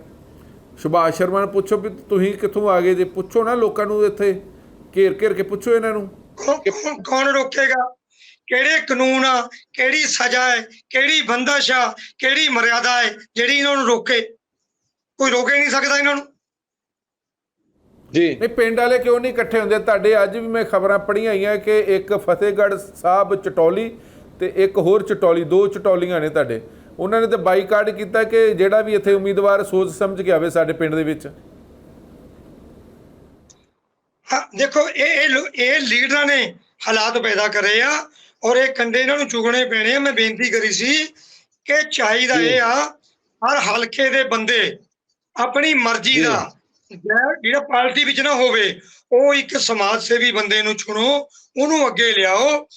Speaker 1: ਸੁਭਾਸ਼ ਸ਼ਰਮਾ ਨੂੰ ਪੁੱਛੋ ਵੀ ਤੁਸੀਂ ਕਿੱਥੋਂ ਆ ਗਏ ਜੇ? ਪੁੱਛੋ ਨਾ ਲੋਕਾਂ ਨੂੰ ਇੱਥੇ। ਘੇਰ ਘੇਰ ਕੇ ਪੁੱਛੋ ਇਹਨਾਂ ਨੂੰ।
Speaker 2: ਕੌਣ- ਰੋਕੇਗਾ? ਕਿਹੜੇ ਕਾਨੂੰਨ ਆ? ਕਿਹੜੀ ਸਜ਼ਾ ਹੈ? ਕਿਹੜੀ ਬੰਦਸ਼ ਆ? ਕਿਹੜੀ ਮਰਿਆਦਾ ਹੈ ਜਿਹੜੀ ਇਹਨਾਂ ਨੂੰ ਰੋਕੇ? ਕੋਈ ਰੋਕੇ ਨਹੀਂ ਸਕਦਾ ਇਹਨਾਂ ਨੂੰ।
Speaker 3: ਜੀ।
Speaker 1: ਨਹੀਂ ਪਿੰਡ ਵਾਲੇ ਕਿਉਂ ਨਹੀਂ ਇਕੱਠੇ ਹੁੰਦੇ? ਤੁਹਾਡੇ ਅੱਜ ਵੀ ਮੈਂ ਖਬਰਾਂ ਪੜੀਆਂ ਆਈਆਂ ਕਿ ਇੱਕ ਫਤਿਹਗੜ੍ਹ ਸਾਹਿਬ ਚਟੌਲੀ ਤੇ ਇੱਕ ਹੋਰ ਚਟੌਲੀ ਦੋ ਚਟੌਲੀਆਂ ਨੇ ਤੁਹਾਡੇ। ਉਹਨਾਂ ਨੇ ਤਾਂ ਬਾਈਕਾਟ ਕੀਤਾ ਕਿ ਜਿਹੜਾ ਵੀ ਇੱਥੇ ਉਮੀਦਵਾਰ ਸੋਚ ਸਮਝ ਕੇ ਆਵੇ ਸਾਡੇ ਪਿੰਡ ਦੇ ਵਿੱਚ
Speaker 2: ਹਾਂ ਦੇਖੋ ਇਹ ਇਹ ਲੀਡਰਾਂ ਨੇ ਹਾਲਾਤ ਪੈਦਾ ਕਰੇ ਆ ਔਰ ਇਹ ਕੰਡੇ ਇਹਨਾਂ ਨੂੰ ਚੁਗਣੇ ਪੈਣੇ ਆ ਮੈਂ ਬੇਨਤੀ ਕਰੀ ਸੀ ਕਿ ਚਾਹੀਦਾ। ਇਹ ਆ ਹਰ ਹਲਕੇ ਦੇ ਬੰਦੇ ਆਪਣੀ ਮਰਜ਼ੀ। ਦਾ ਜਿਹੜਾ ਪਾਰਟੀ ਵਿੱਚ ਨਾ ਹੋਵੇ ਉਹ ਇੱਕ ਸਮਾਜ ਸੇਵੀ ਬੰਦੇ ਨੂੰ ਚੁਣੋ ਉਹਨੂੰ ਅੱਗੇ ਲਿਆਓ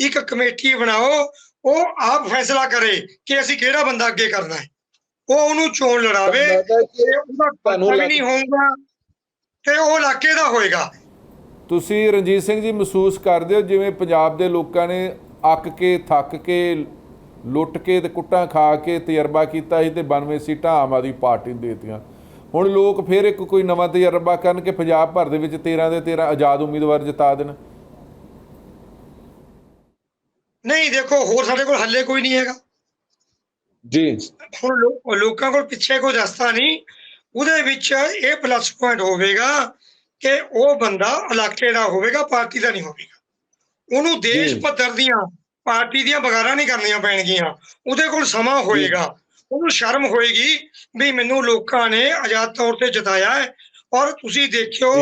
Speaker 2: ਇੱਕ ਕਮੇਟੀ ਬਣਾਓ ਉਹ ਆਪ ਫੈਸਲਾ ਕਰੇ ਕਿ ਅਸੀਂ ਕਿਹੜਾ ਬੰਦਾ ਅੱਗੇ ਕਰਨਾ ਹੈ। ਉਹ ਉਹਨੂੰ ਚੋਣ ਲੜਾਵੇ ਉਹਦਾ
Speaker 3: ਤੁਹਾਨੂੰ
Speaker 2: ਪਤਾ ਵੀ
Speaker 3: ਲੱਗ-
Speaker 2: ਨਹੀਂ ਹੋਊਗਾ ਤੇ ਉਹ ਇਲਾਕੇ ਦਾ ਹੋਏਗਾ।
Speaker 1: ਤੁਸੀਂ ਰਣਜੀਤ ਸਿੰਘ ਜੀ ਮਹਿਸੂਸ ਕਰਦੇ ਹੋ ਜਿਵੇਂ ਪੰਜਾਬ ਦੇ ਲੋਕਾਂ ਨੇ ਅੱਕ ਕੇ ਥੱਕ ਕੇ ਲੁੱਟ ਕੇ ਤੇ ਕੁੱਟਾਂ ਖਾ ਕੇ ਤਜਰਬਾ ਕੀਤਾ ਸੀ ਤੇ 92 ਸੀਟਾਂ ਆਮ ਆਦਮੀ ਪਾਰਟੀ ਨੂੰ ਦੇ ਦਿੱਤੀਆਂ। ਹੁਣ ਲੋਕ ਫਿਰ ਇੱਕ ਕੋਈ ਨਵਾਂ ਤਜਰਬਾ ਕਰਨ ਕਿ ਪੰਜਾਬ ਭਰ ਦੇ ਵਿੱਚ 13 ਦੇ 13 ਆਜ਼ਾਦ ਉਮੀਦਵਾਰ ਜਿਤਾ ਦੇਣ।
Speaker 2: ਨਹੀਂ ਦੇਖੋ ਹੋਰ ਸਾਡੇ ਕੋਲ ਹੱਲੇ ਕੋਈ ਨਹੀਂ ਹੈਗਾ।
Speaker 3: ਜੀ।
Speaker 2: ਹੁਣ ਲੋਕਾਂ ਕੋਲ ਪਿੱਛੇ ਕੋਈ ਰਸਤਾ ਨਹੀਂ। ਉਹਦੇ ਵਿੱਚ ਇਹ ਪਲੱਸ ਪੁਆਇੰਟ ਹੋਵੇਗਾ ਕਿ ਉਹ ਬੰਦਾ ਇਲਾਕੇ ਦਾ ਹੋਵੇਗਾ ਪਾਰਟੀ ਦਾ ਨਹੀਂ ਹੋਵੇਗਾ। ਉਹਨੂੰ ਦੇਸ਼। ਪੱਧਰ ਦੀਆਂ ਪਾਰਟੀ ਦੀਆਂ ਬਗਾਰਾਂ ਨਹੀਂ ਕਰਨੀਆਂ ਪੈਣਗੀਆਂ। ਉਹਦੇ ਕੋਲ ਸਮਾਂ ਹੋਏਗਾ। ਉਹਨੂੰ ਸ਼ਰਮ ਹੋਏਗੀ ਵੀ ਮੈਨੂੰ ਲੋਕਾਂ ਨੇ ਆਜ਼ਾਦ ਤੌਰ ਤੇ ਜਿਤਾਇਆ ਹੈ ਔਰ ਤੁਸੀਂ ਦੇਖਿਓ।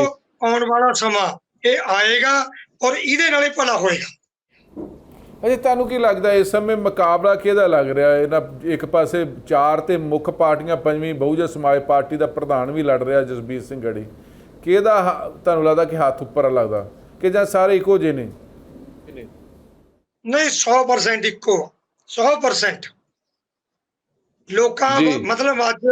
Speaker 2: ਆਉਣ ਵਾਲਾ ਸਮਾਂ ਇਹ ਆਏਗਾ ਔਰ ਇਹਦੇ ਨਾਲ ਹੀ ਭਲਾ ਹੋਏਗਾ।
Speaker 1: ਅਜੇ ਤੁਹਾਨੂੰ ਕੀ ਲੱਗਦਾ ਇਸ ਸਮੇਂ ਮੁਕਾਬਲਾ ਕਿਹਦਾ ਲੱਗ ਰਿਹਾ ਹੈ? ਇਹਨਾਂ ਇੱਕ ਪਾਸੇ ਚਾਰ ਤੇ ਮੁੱਖ ਪਾਰਟੀਆਂ ਪੰਜਵੀਂ ਬਹੁਜਨ ਸਮਾਜ ਪਾਰਟੀ ਦਾ ਪ੍ਰਧਾਨ ਵੀ ਲੜ ਰਿਹਾ ਜਸਬੀਰ ਸਿੰਘ ਗੜੀ। ਕਿਹਦਾ ਤੁਹਾਨੂੰ ਲੱਗਦਾ ਕਿ ਹੱਥ ਉੱਪਰ ਲੱਗਦਾ? ਕਿ ਜਾਂ ਸਾਰੇ ਇੱਕੋ ਜਿਹੇ ਨੇ?
Speaker 2: ਨਹੀਂ 100% ਇੱਕੋ 100% ਲੋਕਾਂ। ਮਤਲਬ ਅੱਜ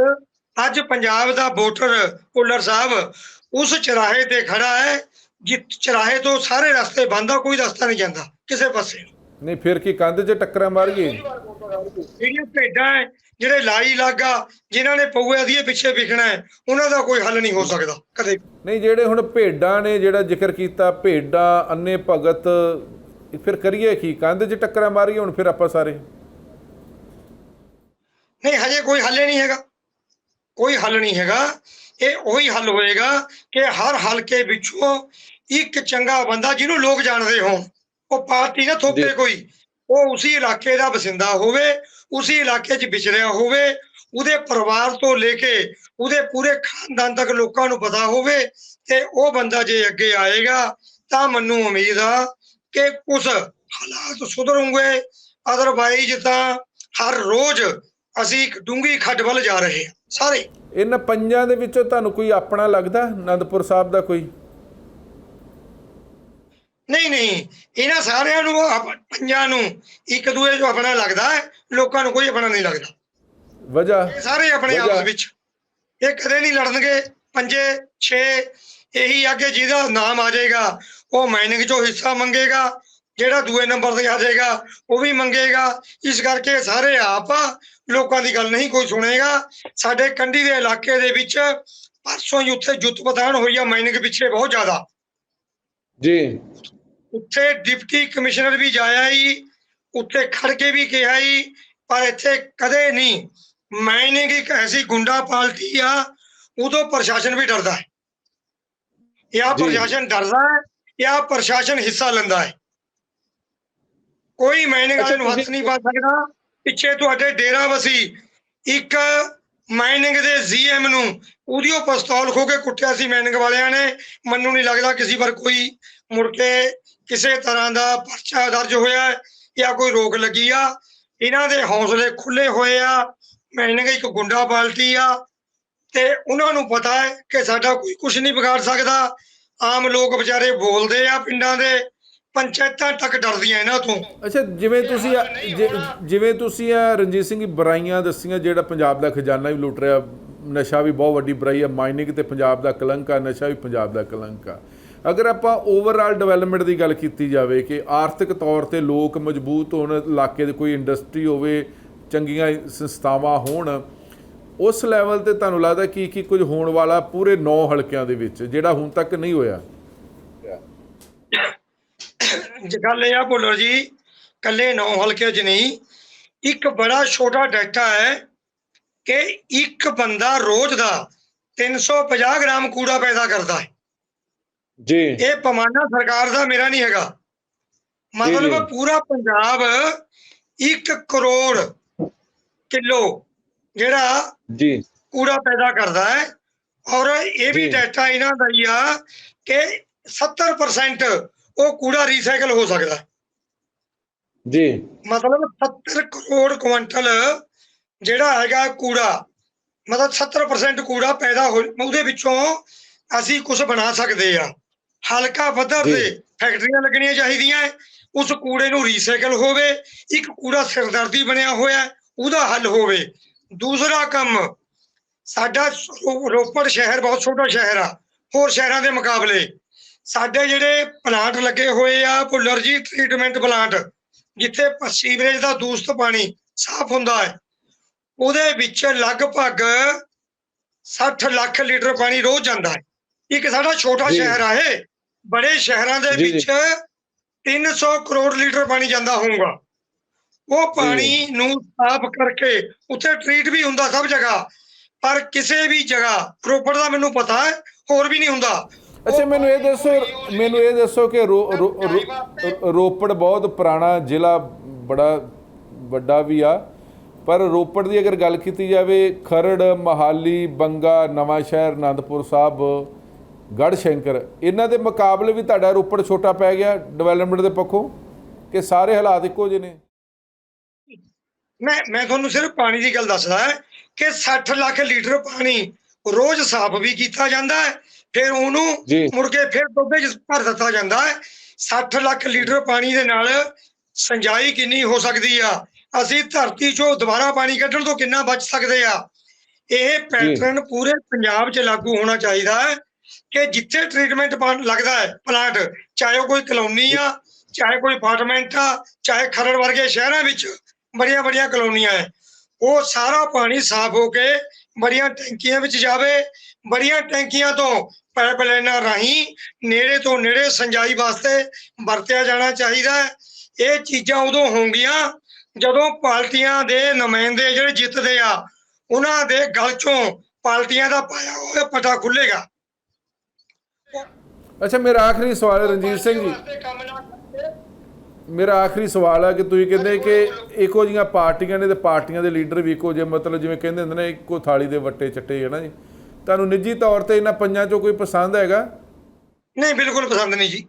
Speaker 2: ਅੱਜ ਪੰਜਾਬ ਦਾ ਵੋਟਰ ਭੁੱਲਰ ਸਾਹਿਬ ਉਸ ਚਰਾਹੇ ਤੇ ਖੜਾ ਹੈ ਜਿ ਚਰਾਹੇ ਤੋਂ ਸਾਰੇ ਰਸਤੇ ਬੰਦ ਆ ਕੋਈ ਰਸਤਾ ਨਹੀਂ ਜਾਂਦਾ ਕਿਸੇ ਪਾਸੇ।
Speaker 1: ਨਹੀਂ ਫਿਰ ਕੀ ਕੰਧ 'ਚ ਟੱਕਰਾਂ ਮਾਰ ਗਏ
Speaker 2: ਜਿਹੜੀਆਂ ਭੇਡਾਂ ਹੈ ਜਿਹੜੇ ਲਾਈ ਲਾਗਾ ਜਿਨ੍ਹਾਂ ਨੇ ਪਊਏ ਦੀ ਪਿੱਛੇ ਵਿਖਣਾ ਹੈ ਉਹਨਾਂ ਦਾ ਕੋਈ ਹੱਲ ਨਹੀਂ ਹੋ ਸਕਦਾ ਕਦੇ
Speaker 1: ਨਹੀਂ ਜਿਹੜੇ ਹੁਣ ਭੇਡਾਂ ਨੇ ਜਿਹੜਾ ਜ਼ਿਕਰ ਕੀਤਾ ਭੇਡਾਂ ਅੰਨੇ ਭਗਤ ਫਿਰ ਕਰੀਏ ਕੀ? ਕੰਧ 'ਚ ਟੱਕਰਾਂ ਮਾਰੀਏ ਹੁਣ ਫਿਰ ਆਪਾਂ ਸਾਰੇ?
Speaker 2: ਨਹੀਂ ਹਜੇ ਕੋਈ ਹੱਲ ਨਹੀਂ ਹੈਗਾ। ਕੋਈ ਹੱਲ ਨਹੀਂ ਹੈਗਾ। ਇਹ ਉਹੀ ਹੱਲ ਹੋਏਗਾ ਕਿ ਹਰ ਹਲਕੇ ਵਿੱਚੋਂ ਇੱਕ ਚੰਗਾ ਬੰਦਾ ਜਿਹਨੂੰ ਲੋਕ ਜਾਣਦੇ ਹੋਣ। ਉਹ ਪਾਰਟੀ ਨਾ ਥੋਪੇ। ਕੋਈ। ਉਹ ਉਸੇ ਇਲਾਕੇ ਦਾ ਵਸਿੰਦਾ ਹੋਵੇ ਉਸੇ ਇਲਾਕੇ 'ਚ ਵਿਚਰਿਆ ਹੋਵੇ ਉਹਦੇ ਪਰਿਵਾਰ ਤੋਂ ਲੈ ਕੇ ਉਹਦੇ ਪੂਰੇ ਖਾਨਦਾਨ ਤੱਕ ਲੋਕਾਂ ਨੂੰ ਪਤਾ ਹੋਵੇ ਤੇ ਉਹ ਬੰਦਾ ਜੇ ਅੱਗੇ ਆਏਗਾ ਤਾਂ ਮੈਨੂੰ ਉਮੀਦ ਆ ਕਿ ਕੁਝ ਹਾਲਾਤ ਸੁਧਰੂਗੇ। ਅਦਰਵਾਈਜ਼ ਤਾਂ ਹਰ ਰੋਜ਼ ਅਸੀਂ ਇੱਕ ਡੂੰਗੀ ਖੱਡ ਵੱਲ ਜਾ ਰਹੇ ਹਾਂ। ਸਾਰੇ।
Speaker 1: ਇਹਨਾਂ ਪੰਜਾਂ ਦੇ ਵਿੱਚੋਂ ਤੁਹਾਨੂੰ ਕੋਈ ਆਪਣਾ ਲੱਗਦਾ? ਆਨੰਦਪੁਰ ਸਾਹਿਬ ਦਾ ਕੋਈ?
Speaker 2: ਨਹੀਂ ਨਹੀਂ ਇਹਨਾਂ ਸਾਰਿਆਂ ਨੂੰ ਪੰਜਾਂ ਨੂੰ ਇੱਕ ਦੂਏ ਜੋ ਆਪਣਾ ਲੱਗਦਾ ਹੈ ਲੋਕਾਂ ਨੂੰ ਕੋਈ ਆਪਣਾ ਨਹੀਂ ਲੱਗਦਾ।
Speaker 1: ਵਜ੍ਹਾ?
Speaker 2: ਸਾਰੇ ਆਪਣੇ। ਆਪਸ ਵਿੱਚ। ਇਹ ਕਦੇ ਨਹੀਂ ਲੜਨਗੇ ਪੰਜੇ ਛੇ ਇਹੀ ਅੱਗੇ ਜਿਹਦਾ ਨਾਮ ਆ ਜਾਏਗਾ ਉਹ ਮਾਈਨਿੰਗ ਚੋਂ ਹਿੱਸਾ ਮੰਗੇਗਾ ਜਿਹੜਾ ਦੂਏ ਨੰਬਰ ਤੇ ਆ ਜਾਏਗਾ ਉਹ ਵੀ ਮੰਗੇਗਾ। ਇਸ ਕਰਕੇ ਸਾਰੇ ਆਪ ਆ, ਲੋਕਾਂ ਦੀ ਗੱਲ ਨਹੀਂ ਕੋਈ ਸੁਣੇਗਾ। ਸਾਡੇ ਕੰਢੀ ਦੇ ਇਲਾਕੇ ਦੇ ਵਿੱਚ ਪਰਸੋਂ ਹੀ ਉੱਥੇ ਜੁੱਤ ਪਤਾਣ ਹੋਈ ਆ ਮਾਈਨਿੰਗ ਪਿੱਛੇ ਬਹੁਤ ਜ਼ਿਆਦਾ।
Speaker 3: ਜੀ।
Speaker 2: ਉੱਥੇ ਡਿਪਟੀ ਕਮਿਸ਼ਨਰ ਵੀ ਜਾਇਆ ਹੀ ਉੱਥੇ ਖੜ ਕੇ ਵੀ ਕਿਹਾ ਹੀ ਪਰ ਇੱਥੇ ਕਦੇ ਨਹੀਂ। ਮਾਈਨਿੰਗ ਇੱਕ ਐਸੀ ਗੁੰਡਾ ਪਾਲਟੀ ਆ ਉਦੋਂ ਪ੍ਰਸ਼ਾਸਨ ਵੀ ਡਰਦਾ ਹੈ। ਜਾਂ। ਪ੍ਰਸ਼ਾਸਨ ਡਰਦਾ ਹੈ ਜਾਂ ਪ੍ਰਸ਼ਾਸਨ ਹਿੱਸਾ ਲੈਂਦਾ ਹੈ। ਕੋਈ ਮਾਈਨਿੰਗ ਵਾਲੇ ਨੂੰ ਹੱਥ ਨਹੀਂ ਪਾ ਸਕਦਾ। ਪਿੱਛੇ ਤੁਹਾਡੇ ਡੇਰਾ ਵਸੀ ਇੱਕ ਮਾਈਨਿੰਗ ਦੇ ਜੀਐਮ ਨੂੰ ਉਹਦੀ ਉਹ ਪਿਸਤੌਲ ਖੋ ਕੇ ਕੁੱਟਿਆ ਸੀ ਮਾਈਨਿੰਗ ਵਾਲਿਆਂ ਨੇ। ਮੈਨੂੰ ਨਹੀਂ ਲੱਗਦਾ ਕਿਸੇ ਪਰ ਕੋਈ ਮੁੜ ਕੇ ਕਿਸੇ ਤਰ੍ਹਾਂ ਦਾ ਪਰਚਾ ਦਰਜ ਹੋਇਆ ਹੈ ਜਾਂ ਕੋਈ ਰੋਕ ਲੱਗੀ ਆ, ਇਹਨਾਂ ਦੇ ਹੌਸਲੇ ਖੁੱਲੇ ਹੋਏ ਆ ਮਾਈਨਿੰਗ ਇੱਕ ਗੁੰਡਾ ਪਾਲਟੀ ਆ, ਤੇ ਉਹਨਾਂ ਨੂੰ ਪਤਾ ਹੈ ਕਿ ਸਾਡਾ ਕੋਈ ਕੁਝ ਨਹੀਂ ਵਿਗਾੜ ਸਕਦਾ। ਆਮ ਲੋਕ ਵਿਚਾਰੇ ਬੋਲਦੇ ਆ ਪਿੰਡਾਂ ਦੇ, ਪੰਚਾਇਤਾਂ ਤੱਕ ਡਰਦੀਆਂ ਇਹਨਾਂ ਤੋਂ।
Speaker 1: ਅੱਛਾ, ਜਿਵੇਂ ਤੁਸੀਂ ਜਿਵੇਂ ਤੁਸੀਂ ਆ ਰਣਜੀਤ ਸਿੰਘ ਦੀ ਬੁਰਾਈਆਂ ਦੱਸੀਆਂ, ਜਿਹੜਾ ਪੰਜਾਬ ਦਾ ਖਜ਼ਾਨਾ ਵੀ ਲੁੱਟ ਰਿਹਾ, ਨਸ਼ਾ ਵੀ ਬਹੁਤ ਵੱਡੀ ਬੁਰਾਈ ਆ, ਮਾਈਨਿੰਗ ਤੇ ਪੰਜਾਬ ਦਾ ਕਲੰਕ ਆ, ਨਸ਼ਾ ਵੀ ਪੰਜਾਬ ਦਾ ਕਲੰਕ ਆ। ਅਗਰ ਆਪਾਂ ਓਵਰਆਲ ਡਿਵੈਲਪਮੈਂਟ ਦੀ ਗੱਲ ਕੀਤੀ ਜਾਵੇ ਕਿ ਆਰਥਿਕ ਤੌਰ ਤੇ ਲੋਕ ਮਜ਼ਬੂਤ ਹੋਣ, ਇਲਾਕੇ ਦੇ ਕੋਈ ਇੰਡਸਟਰੀ ਹੋਵੇ, ਚੰਗੀਆਂ ਸੰਸਥਾਵਾਂ ਹੋਣ, ਉਸ ਲੈਵਲ ਤੇ ਤੁਹਾਨੂੰ ਲੱਗਦਾ ਕੀ ਕੀ ਕੁਝ ਹੋਣ ਵਾਲਾ ਪੂਰੇ 9 ਹਲਕਿਆਂ ਦੇ ਵਿੱਚ, ਜਿਹੜਾ ਹੁਣ ਤੱਕ ਨਹੀਂ ਹੋਇਆ?
Speaker 2: ਗੱਲ ਇਹ ਆ ਭੁੱਲਰ ਜੀ ਕੱਲੇ ਨੌ ਹਲਕੇ 'ਚ ਨਹੀਂ, ਇੱਕ ਬੜਾ ਛੋਟਾ ਡਾਟਾ ਹੈ ਕਿ ਇੱਕ ਬੰਦਾ ਰੋਜ਼ ਦਾ 350 ਗ੍ਰਾਮ ਕੂੜਾ ਪੈਦਾ ਕਰਦਾ ਹੈ।
Speaker 3: ਜੀ
Speaker 2: ਇਹ ਪਮਾਨਾ ਸਰਕਾਰ ਦਾ ਮੇਰਾ ਨਹੀਂ ਹੈਗਾ। ਮਤਲਬ ਪੂਰਾ ਪੰਜਾਬ 1 ਕਰੋੜ ਕਿਲੋ ਜਿਹੜਾ
Speaker 3: ਜੀ
Speaker 2: ਕੂੜਾ ਪੈਦਾ ਕਰਦਾ ਹੈ ਔਰ ਇਹ ਵੀ। ਡਾਟਾ ਇਹਨਾਂ ਦਾ ਹੀ ਆ ਕਿ 70% ਉਹ ਕੂੜਾ ਰੀਸਾਈਕਲ ਹੋ ਸਕਦਾ।
Speaker 3: ਜੀ
Speaker 2: ਮਤਲਬ 70 ਕਰੋੜ ਕੁਇੰਟਲ ਜਿਹੜਾ ਹੈਗਾ ਕੂੜਾ ਮਤਲਬ 70% ਕੂੜਾ ਪੈਦਾ ਹੋ ਉਹਦੇ ਵਿੱਚੋਂ ਅਸੀਂ ਕੁਝ ਬਣਾ ਸਕਦੇ ਆ ਹਲਕਾ ਪੱਧਰ। ਤੇ ਫੈਕਟਰੀਆਂ ਲੱਗਣੀਆਂ ਚਾਹੀਦੀਆਂ। ਉਸ ਕੂੜੇ ਨੂੰ ਰੀਸਾਈਕਲ ਹੋਵੇ ਇੱਕ ਕੂੜਾ ਸਿਰਦਰਦੀ ਬਣਿਆ ਹੋਇਆ ਉਹਦਾ ਹੱਲ ਹੋਵੇ ਦੂਸਰਾ ਕੰਮ ਸਾਡਾ ਰੋਪੜ ਸ਼ਹਿਰ ਬਹੁਤ ਛੋਟਾ ਸ਼ਹਿਰ ਆ ਹੋਰ ਸ਼ਹਿਰਾਂ ਦੇ ਮੁਕਾਬਲੇ ਸਾਡੇ ਜਿਹੜੇ ਪਲਾਂਟ ਲੱਗੇ ਹੋਏ ਆ ਭੁੱਲਰ ਜੀ ਟ੍ਰੀਟਮੈਂਟ ਪਲਾਂਟ ਜਿੱਥੇ ਸੀਵਰੇਜ ਦਾ ਦੂਸ਼ਿਤ ਪਾਣੀ ਸਾਫ਼ ਹੁੰਦਾ ਹੈ ਉਹਦੇ ਵਿੱਚ ਲਗਭਗ 60 ਲੱਖ ਲੀਟਰ ਪਾਣੀ ਰੋਜ਼ ਜਾਂਦਾ ਹੈ ਇੱਕ ਸਾਡਾ ਛੋਟਾ। ਸ਼ਹਿਰ ਆ ਇਹ ਬੜੇ ਸ਼ਹਿਰਾਂ ਦੇ
Speaker 3: ਜੀ, ਜੀ।
Speaker 2: ਵਿੱਚ 300 ਕਰੋੜ ਲੀਟਰ ਪਾਣੀ ਜਾਂਦਾ ਹੋਊਗਾ। ਉਹ ਪਾਣੀ ਨੂੰ ਸਾਫ਼ ਕਰਕੇ ਉੱਥੇ ਟ੍ਰੀਟ ਵੀ ਹੁੰਦਾ ਸਭ ਜਗ੍ਹਾ ਪਰ ਕਿਸੇ ਵੀ ਜਗ੍ਹਾ ਰੋਪੜ ਦਾ ਮੈਨੂੰ ਪਤਾ ਹੈ ਹੋਰ ਵੀ ਨਹੀਂ ਹੁੰਦਾ।
Speaker 1: ਅੱਛਾ ਮੈਨੂੰ ਇਹ ਦੱਸੋ ਮੈਨੂੰ ਇਹ ਦੱਸੋ ਕਿ ਰੋ- ਰੋ- ਰੋ- ਰੋਪੜ ਬਹੁਤ ਪੁਰਾਣਾ ਜ਼ਿਲ੍ਹਾ ਬੜਾ ਵੱਡਾ ਵੀ ਆ ਪਰ ਰੋਪੜ ਦੀ ਅਗਰ ਗੱਲ ਕੀਤੀ ਜਾਵੇ ਖਰੜ ਮਹਾਲੀ ਬੰਗਾ ਨਵਾਂ ਸ਼ਹਿਰ ਆਨੰਦਪੁਰ ਸਾਹਿਬ ਗੜ੍ਹ ਸ਼ੰਕਰ ਇਹਨਾਂ ਦੇ ਮੁਕਾਬਲੇ ਵੀ ਤੁਹਾਡਾ ਰੋਪੜ ਛੋਟਾ ਪੈ ਗਿਆ ਡਿਵੈਲਪਮੈਂਟ ਦੇ ਪੱਖੋਂ ਕਿ ਸਾਰੇ ਹਾਲਾਤ ਇੱਕੋ ਜਿਹੇ ਨੇ?
Speaker 2: ਮੈਂ ਮੈਂ ਤੁਹਾਨੂੰ ਸਿਰਫ ਪਾਣੀ ਦੀ ਗੱਲ ਦੱਸਦਾ ਕਿ 60 ਲੱਖ ਲੀਟਰ ਪਾਣੀ ਰੋਜ਼ ਸਾਫ਼ ਵੀ ਕੀਤਾ ਜਾਂਦਾ ਹੈ ਫਿਰ ਉਹਨੂੰ। ਮੁੜ ਕੇ ਫਿਰ ਟੋਬੇ 'ਚ ਭਰ ਦਿੱਤਾ ਜਾਂਦਾ ਹੈ। 60 ਲੱਖ ਲੀਟਰ ਪਾਣੀ ਦੇ ਨਾਲ ਸਿੰਜਾਈ ਕਿੰਨੀ ਹੋ ਸਕਦੀ ਆ? ਅਸੀਂ ਧਰਤੀ 'ਚੋਂ ਦੁਬਾਰਾ ਪਾਣੀ ਕੱਢਣ ਤੋਂ ਕਿੰਨਾ ਬਚ ਸਕਦੇ ਆ? ਇਹ ਪੈਟਰਨ ਪੂਰੇ ਪੰਜਾਬ 'ਚ ਲਾਗੂ ਹੋਣਾ ਚਾਹੀਦਾ ਹੈ। ਕਿ ਜਿੱਥੇ ਟ੍ਰੀਟਮੈਂਟ ਲੱਗਦਾ ਹੈ ਪਲਾਂਟ ਚਾਹੇ ਉਹ ਕੋਈ ਕਲੋਨੀ ਆ, ਚਾਹੇ ਕੋਈ ਅਪਾਰਟਮੈਂਟ ਆ, ਚਾਹੇ ਖਰੜ ਵਰਗੇ ਸ਼ਹਿਰਾਂ ਵਿੱਚ ਬੜੀਆਂ ਬੜੀਆਂ ਕਲੋਨੀਆਂ ਹੈ, ਉਹ ਸਾਰਾ ਪਾਣੀ ਸਾਫ਼ ਹੋ ਕੇ ਬੜੀਆਂ ਟੈਂਕੀਆਂ ਵਿੱਚ ਜਾਵੇ, ਬੜੀਆਂ ਟੈਂਕੀਆਂ ਤੋਂ ਪਾਈਪਲਾਈਨਾਂ ਰਾਹੀਂ ਨੇੜੇ ਤੋਂ ਨੇੜੇ ਸਿੰਜਾਈ ਵਾਸਤੇ ਵਰਤਿਆ ਜਾਣਾ ਚਾਹੀਦਾ ਹੈ। ਇਹ ਚੀਜ਼ਾਂ ਉਦੋਂ ਹੋਣਗੀਆਂ ਜਦੋਂ ਪਾਰਟੀਆਂ ਦੇ ਨੁਮਾਇੰਦੇ ਜਿਹੜੇ ਜਿੱਤਦੇ ਆ, ਉਹਨਾਂ ਦੇ ਗਲ ਚੋਂ ਪਾਰਟੀਆਂ ਦਾ ਪਾਇਆ ਹੋਇਆ ਪਤਾ ਖੁੱਲੇਗਾ।
Speaker 1: ਅੱਛਾ ਮੇਰਾ ਆਖਰੀ ਸਵਾਲ ਹੈ ਰਣਜੀਤ ਸਿੰਘ ਜੀ। ਮੇਰਾ ਆਖਰੀ ਸਵਾਲ ਹੈ ਕਿ ਤੁਸੀਂ ਕਹਿੰਦੇ ਕਿ ਇੱਕੋ ਜੀਆਂ ਪਾਰਟੀਆਂ ਨੇ ਤੇ ਪਾਰਟੀਆਂ ਦੇ ਲੀਡਰ ਵੀ ਇੱਕੋ ਜਿਹੇ ਮਤਲਬ ਜਿਵੇਂ ਕਹਿੰਦੇ ਹੁੰਦੇ ਨੇ ਇੱਕੋ ਥਾਲੀ ਦੇ ਵੱਟੇ ਚੱਟੇ ਹੈ ਨਾ ਜੀ। ਤੁਹਾਨੂੰ ਨਿੱਜੀ ਤੌਰ ਤੇ ਇਹਨਾਂ ਪੰਜਾਂ ਚੋਂ ਕੋਈ ਪਸੰਦ ਹੈਗਾ?
Speaker 2: ਨਹੀਂ ਬਿਲਕੁਲ ਪਸੰਦ ਨਹੀਂ ਜੀ।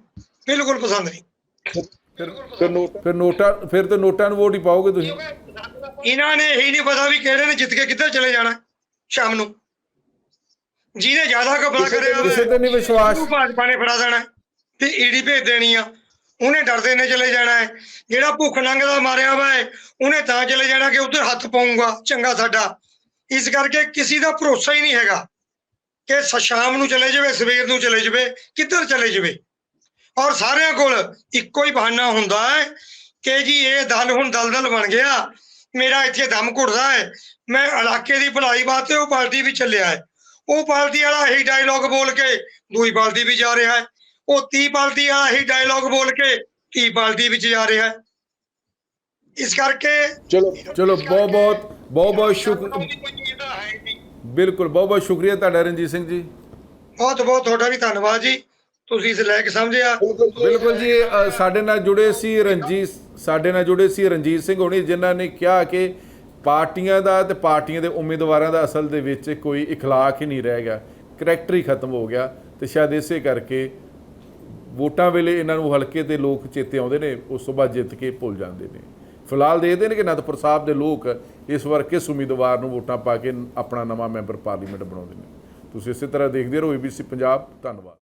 Speaker 2: ਬਿਲਕੁਲ ਪਸੰਦ ਨਹੀਂ।
Speaker 3: ਫਿਰ ਨੋਟ
Speaker 1: ਫਿਰ ਨੋਟਾਂ ਫਿਰ ਤੇ ਨੋਟਾਂ ਨੂੰ ਵੋਟ ਹੀ ਪਾਓਗੇ ਤੁਸੀਂ?
Speaker 2: ਇਹਨਾਂ ਨੇ ਇਹੀ ਨਹੀਂ ਪਤਾ ਵੀ ਕਿਹੜੇ ਨੇ ਜਿੱਤ ਕੇ ਕਿੱਧਰ ਚਲੇ ਜਾਣਾ ਸ਼ਾਮ ਨੂੰ। ਜਿਹਨੇ ਜ਼ਿਆਦਾ ਕਬਲਾ ਕਰਿਆ
Speaker 1: ਕਿਸੇ ਤੇ ਨਹੀਂ ਵਿਸ਼ਵਾਸ।
Speaker 2: ਉਹਨੂੰ ਭਾਜਪਾ ਨੇ ਫੜਾ ਦੇਣਾ ਤੇ ਈਡੀ ਭੇਜ ਦੇਣੀ ਆ। ਉਹਨੇ ਡਰਦੇ ਨੇ ਚਲੇ ਜਾਣਾ ਹੈ। ਜਿਹੜਾ ਭੁੱਖ ਨੰਗ ਦਾ ਮਾਰਿਆ ਵਾ ਉਹਨੇ ਤਾਂ ਚਲੇ ਜਾਣਾ ਕਿ ਉਧਰ ਹੱਥ ਪਾਉਂਗਾ ਚੰਗਾ ਸਾਡਾ। ਇਸ ਕਰਕੇ ਕਿਸੇ ਦਾ ਭਰੋਸਾ ਹੀ ਨਹੀਂ ਹੈਗਾ ਕਿ ਸ਼ਾਮ ਨੂੰ ਚਲੇ ਜਾਵੇ ਸਵੇਰ ਨੂੰ ਚਲੇ ਜਾਵੇ ਕਿੱਧਰ ਚਲੇ ਜਾਵੇ। ਔਰ ਸਾਰਿਆਂ ਕੋਲ ਇੱਕੋ ਹੀ ਬਹਾਨਾ ਹੁੰਦਾ ਹੈ ਕਿ ਜੀ ਇਹ ਦਲ ਹੁਣ ਦਲਦਲ ਬਣ ਗਿਆ। ਮੇਰਾ ਇੱਥੇ ਦਮ ਘੁੱਟਦਾ ਹੈ। ਮੈਂ ਇਲਾਕੇ ਦੀ ਭਲਾਈ ਵਾਸਤੇ ਉਹ ਪਾਰਟੀ ਵੀ ਚੱਲਿਆ ਹੈ। ਉਹ ਪਾਰਟੀ ਵਾਲਾ ਇਹੀ ਡਾਇਲੌਗ ਬੋਲ ਕੇ ਦੂਈ ਪਾਰਟੀ ਵੀ ਜਾ ਰਿਹਾ ਹੈ। ਉਹ ਤੀ ਪਾਰਟੀ ਵਾਲਾ ਇਹੀ ਡਾਇਲੌਗ ਬੋਲ ਕੇ ਤੀ ਪਾਰਟੀ ਵਿੱਚ ਜਾ ਰਿਹਾ ਹੈ। ਇਸ ਕਰਕੇ
Speaker 3: ਚਲੋ
Speaker 1: ਚਲੋ ਬਹੁਤ ਬਹੁਤ ਬਹੁਤ ਬਹੁਤ ਸ਼ੁਕਰ
Speaker 2: ਹੈ
Speaker 1: ਬਿਲਕੁਲ ਬਹੁਤ ਬਹੁਤ ਸ਼ੁਕਰੀਆ ਤੁਹਾਡਾ ਰਣਜੀਤ ਸਿੰਘ ਜੀ।
Speaker 2: ਬਹੁਤ ਬਹੁਤ ਤੁਹਾਡਾ ਵੀ ਧੰਨਵਾਦ ਜੀ। ਤੁਸੀਂ ਇਸ ਲੈ ਕੇ ਸਮਝਿਆ।
Speaker 1: ਬਿਲਕੁਲ ਜੀ ਸਾਡੇ ਨਾਲ ਜੁੜੇ ਸੀ ਰਣਜੀਤ ਸਾਡੇ ਨਾਲ ਜੁੜੇ ਸੀ ਰਣਜੀਤ ਸਿੰਘ ਹੋਣੀ ਜਿਨ੍ਹਾਂ ਨੇ ਕਿਹਾ ਕਿ ਪਾਰਟੀਆਂ ਦਾ ਤੇ ਪਾਰਟੀਆਂ ਦੇ ਉਮੀਦਵਾਰਾਂ ਦਾ ਅਸਲ ਦੇ ਵਿੱਚ ਕੋਈ ਇਖਲਾਕ ਹੀ ਨਹੀਂ ਰਹਿ ਗਿਆ। ਕਰੈਕਟਰ ਹੀ ਖਤਮ ਹੋ ਗਿਆ ਤੇ ਸ਼ਾਇਦ ਇਸੇ ਕਰਕੇ ਵੋਟਾਂ ਵੇਲੇ ਇਹਨਾਂ ਨੂੰ ਹਲਕੇ ਤੇ ਲੋਕ ਚੇਤੇ ਆਉਂਦੇ ਨੇ ਉਸ ਤੋਂ ਬਾਅਦ ਜਿੱਤ ਕੇ ਭੁੱਲ ਜਾਂਦੇ ਨੇ। ਫਿਲਹਾਲ ਦੇਖਦੇ ਨੇ ਕਿ ਅਨੰਦਪੁਰ ਸਾਹਿਬ ਦੇ ਲੋਕ, ਇਸ ਵਾਰ ਕਿਸ ਉਮੀਦਵਾਰ ਨੂੰ ਵੋਟਾਂ ਪਾ ਕੇ ਆਪਣਾ ਨਵਾਂ ਮੈਂਬਰ ਪਾਰਲੀਮੈਂਟ ਬਣਾਉਂਦੇ ਨੇ। ਤੁਸੀਂ ਇਸੇ ਤਰ੍ਹਾਂ ਦੇਖਦੇ ਰਹੋ ਏਬੀਸੀ ਪੰਜਾਬ, ਧੰਨਵਾਦ।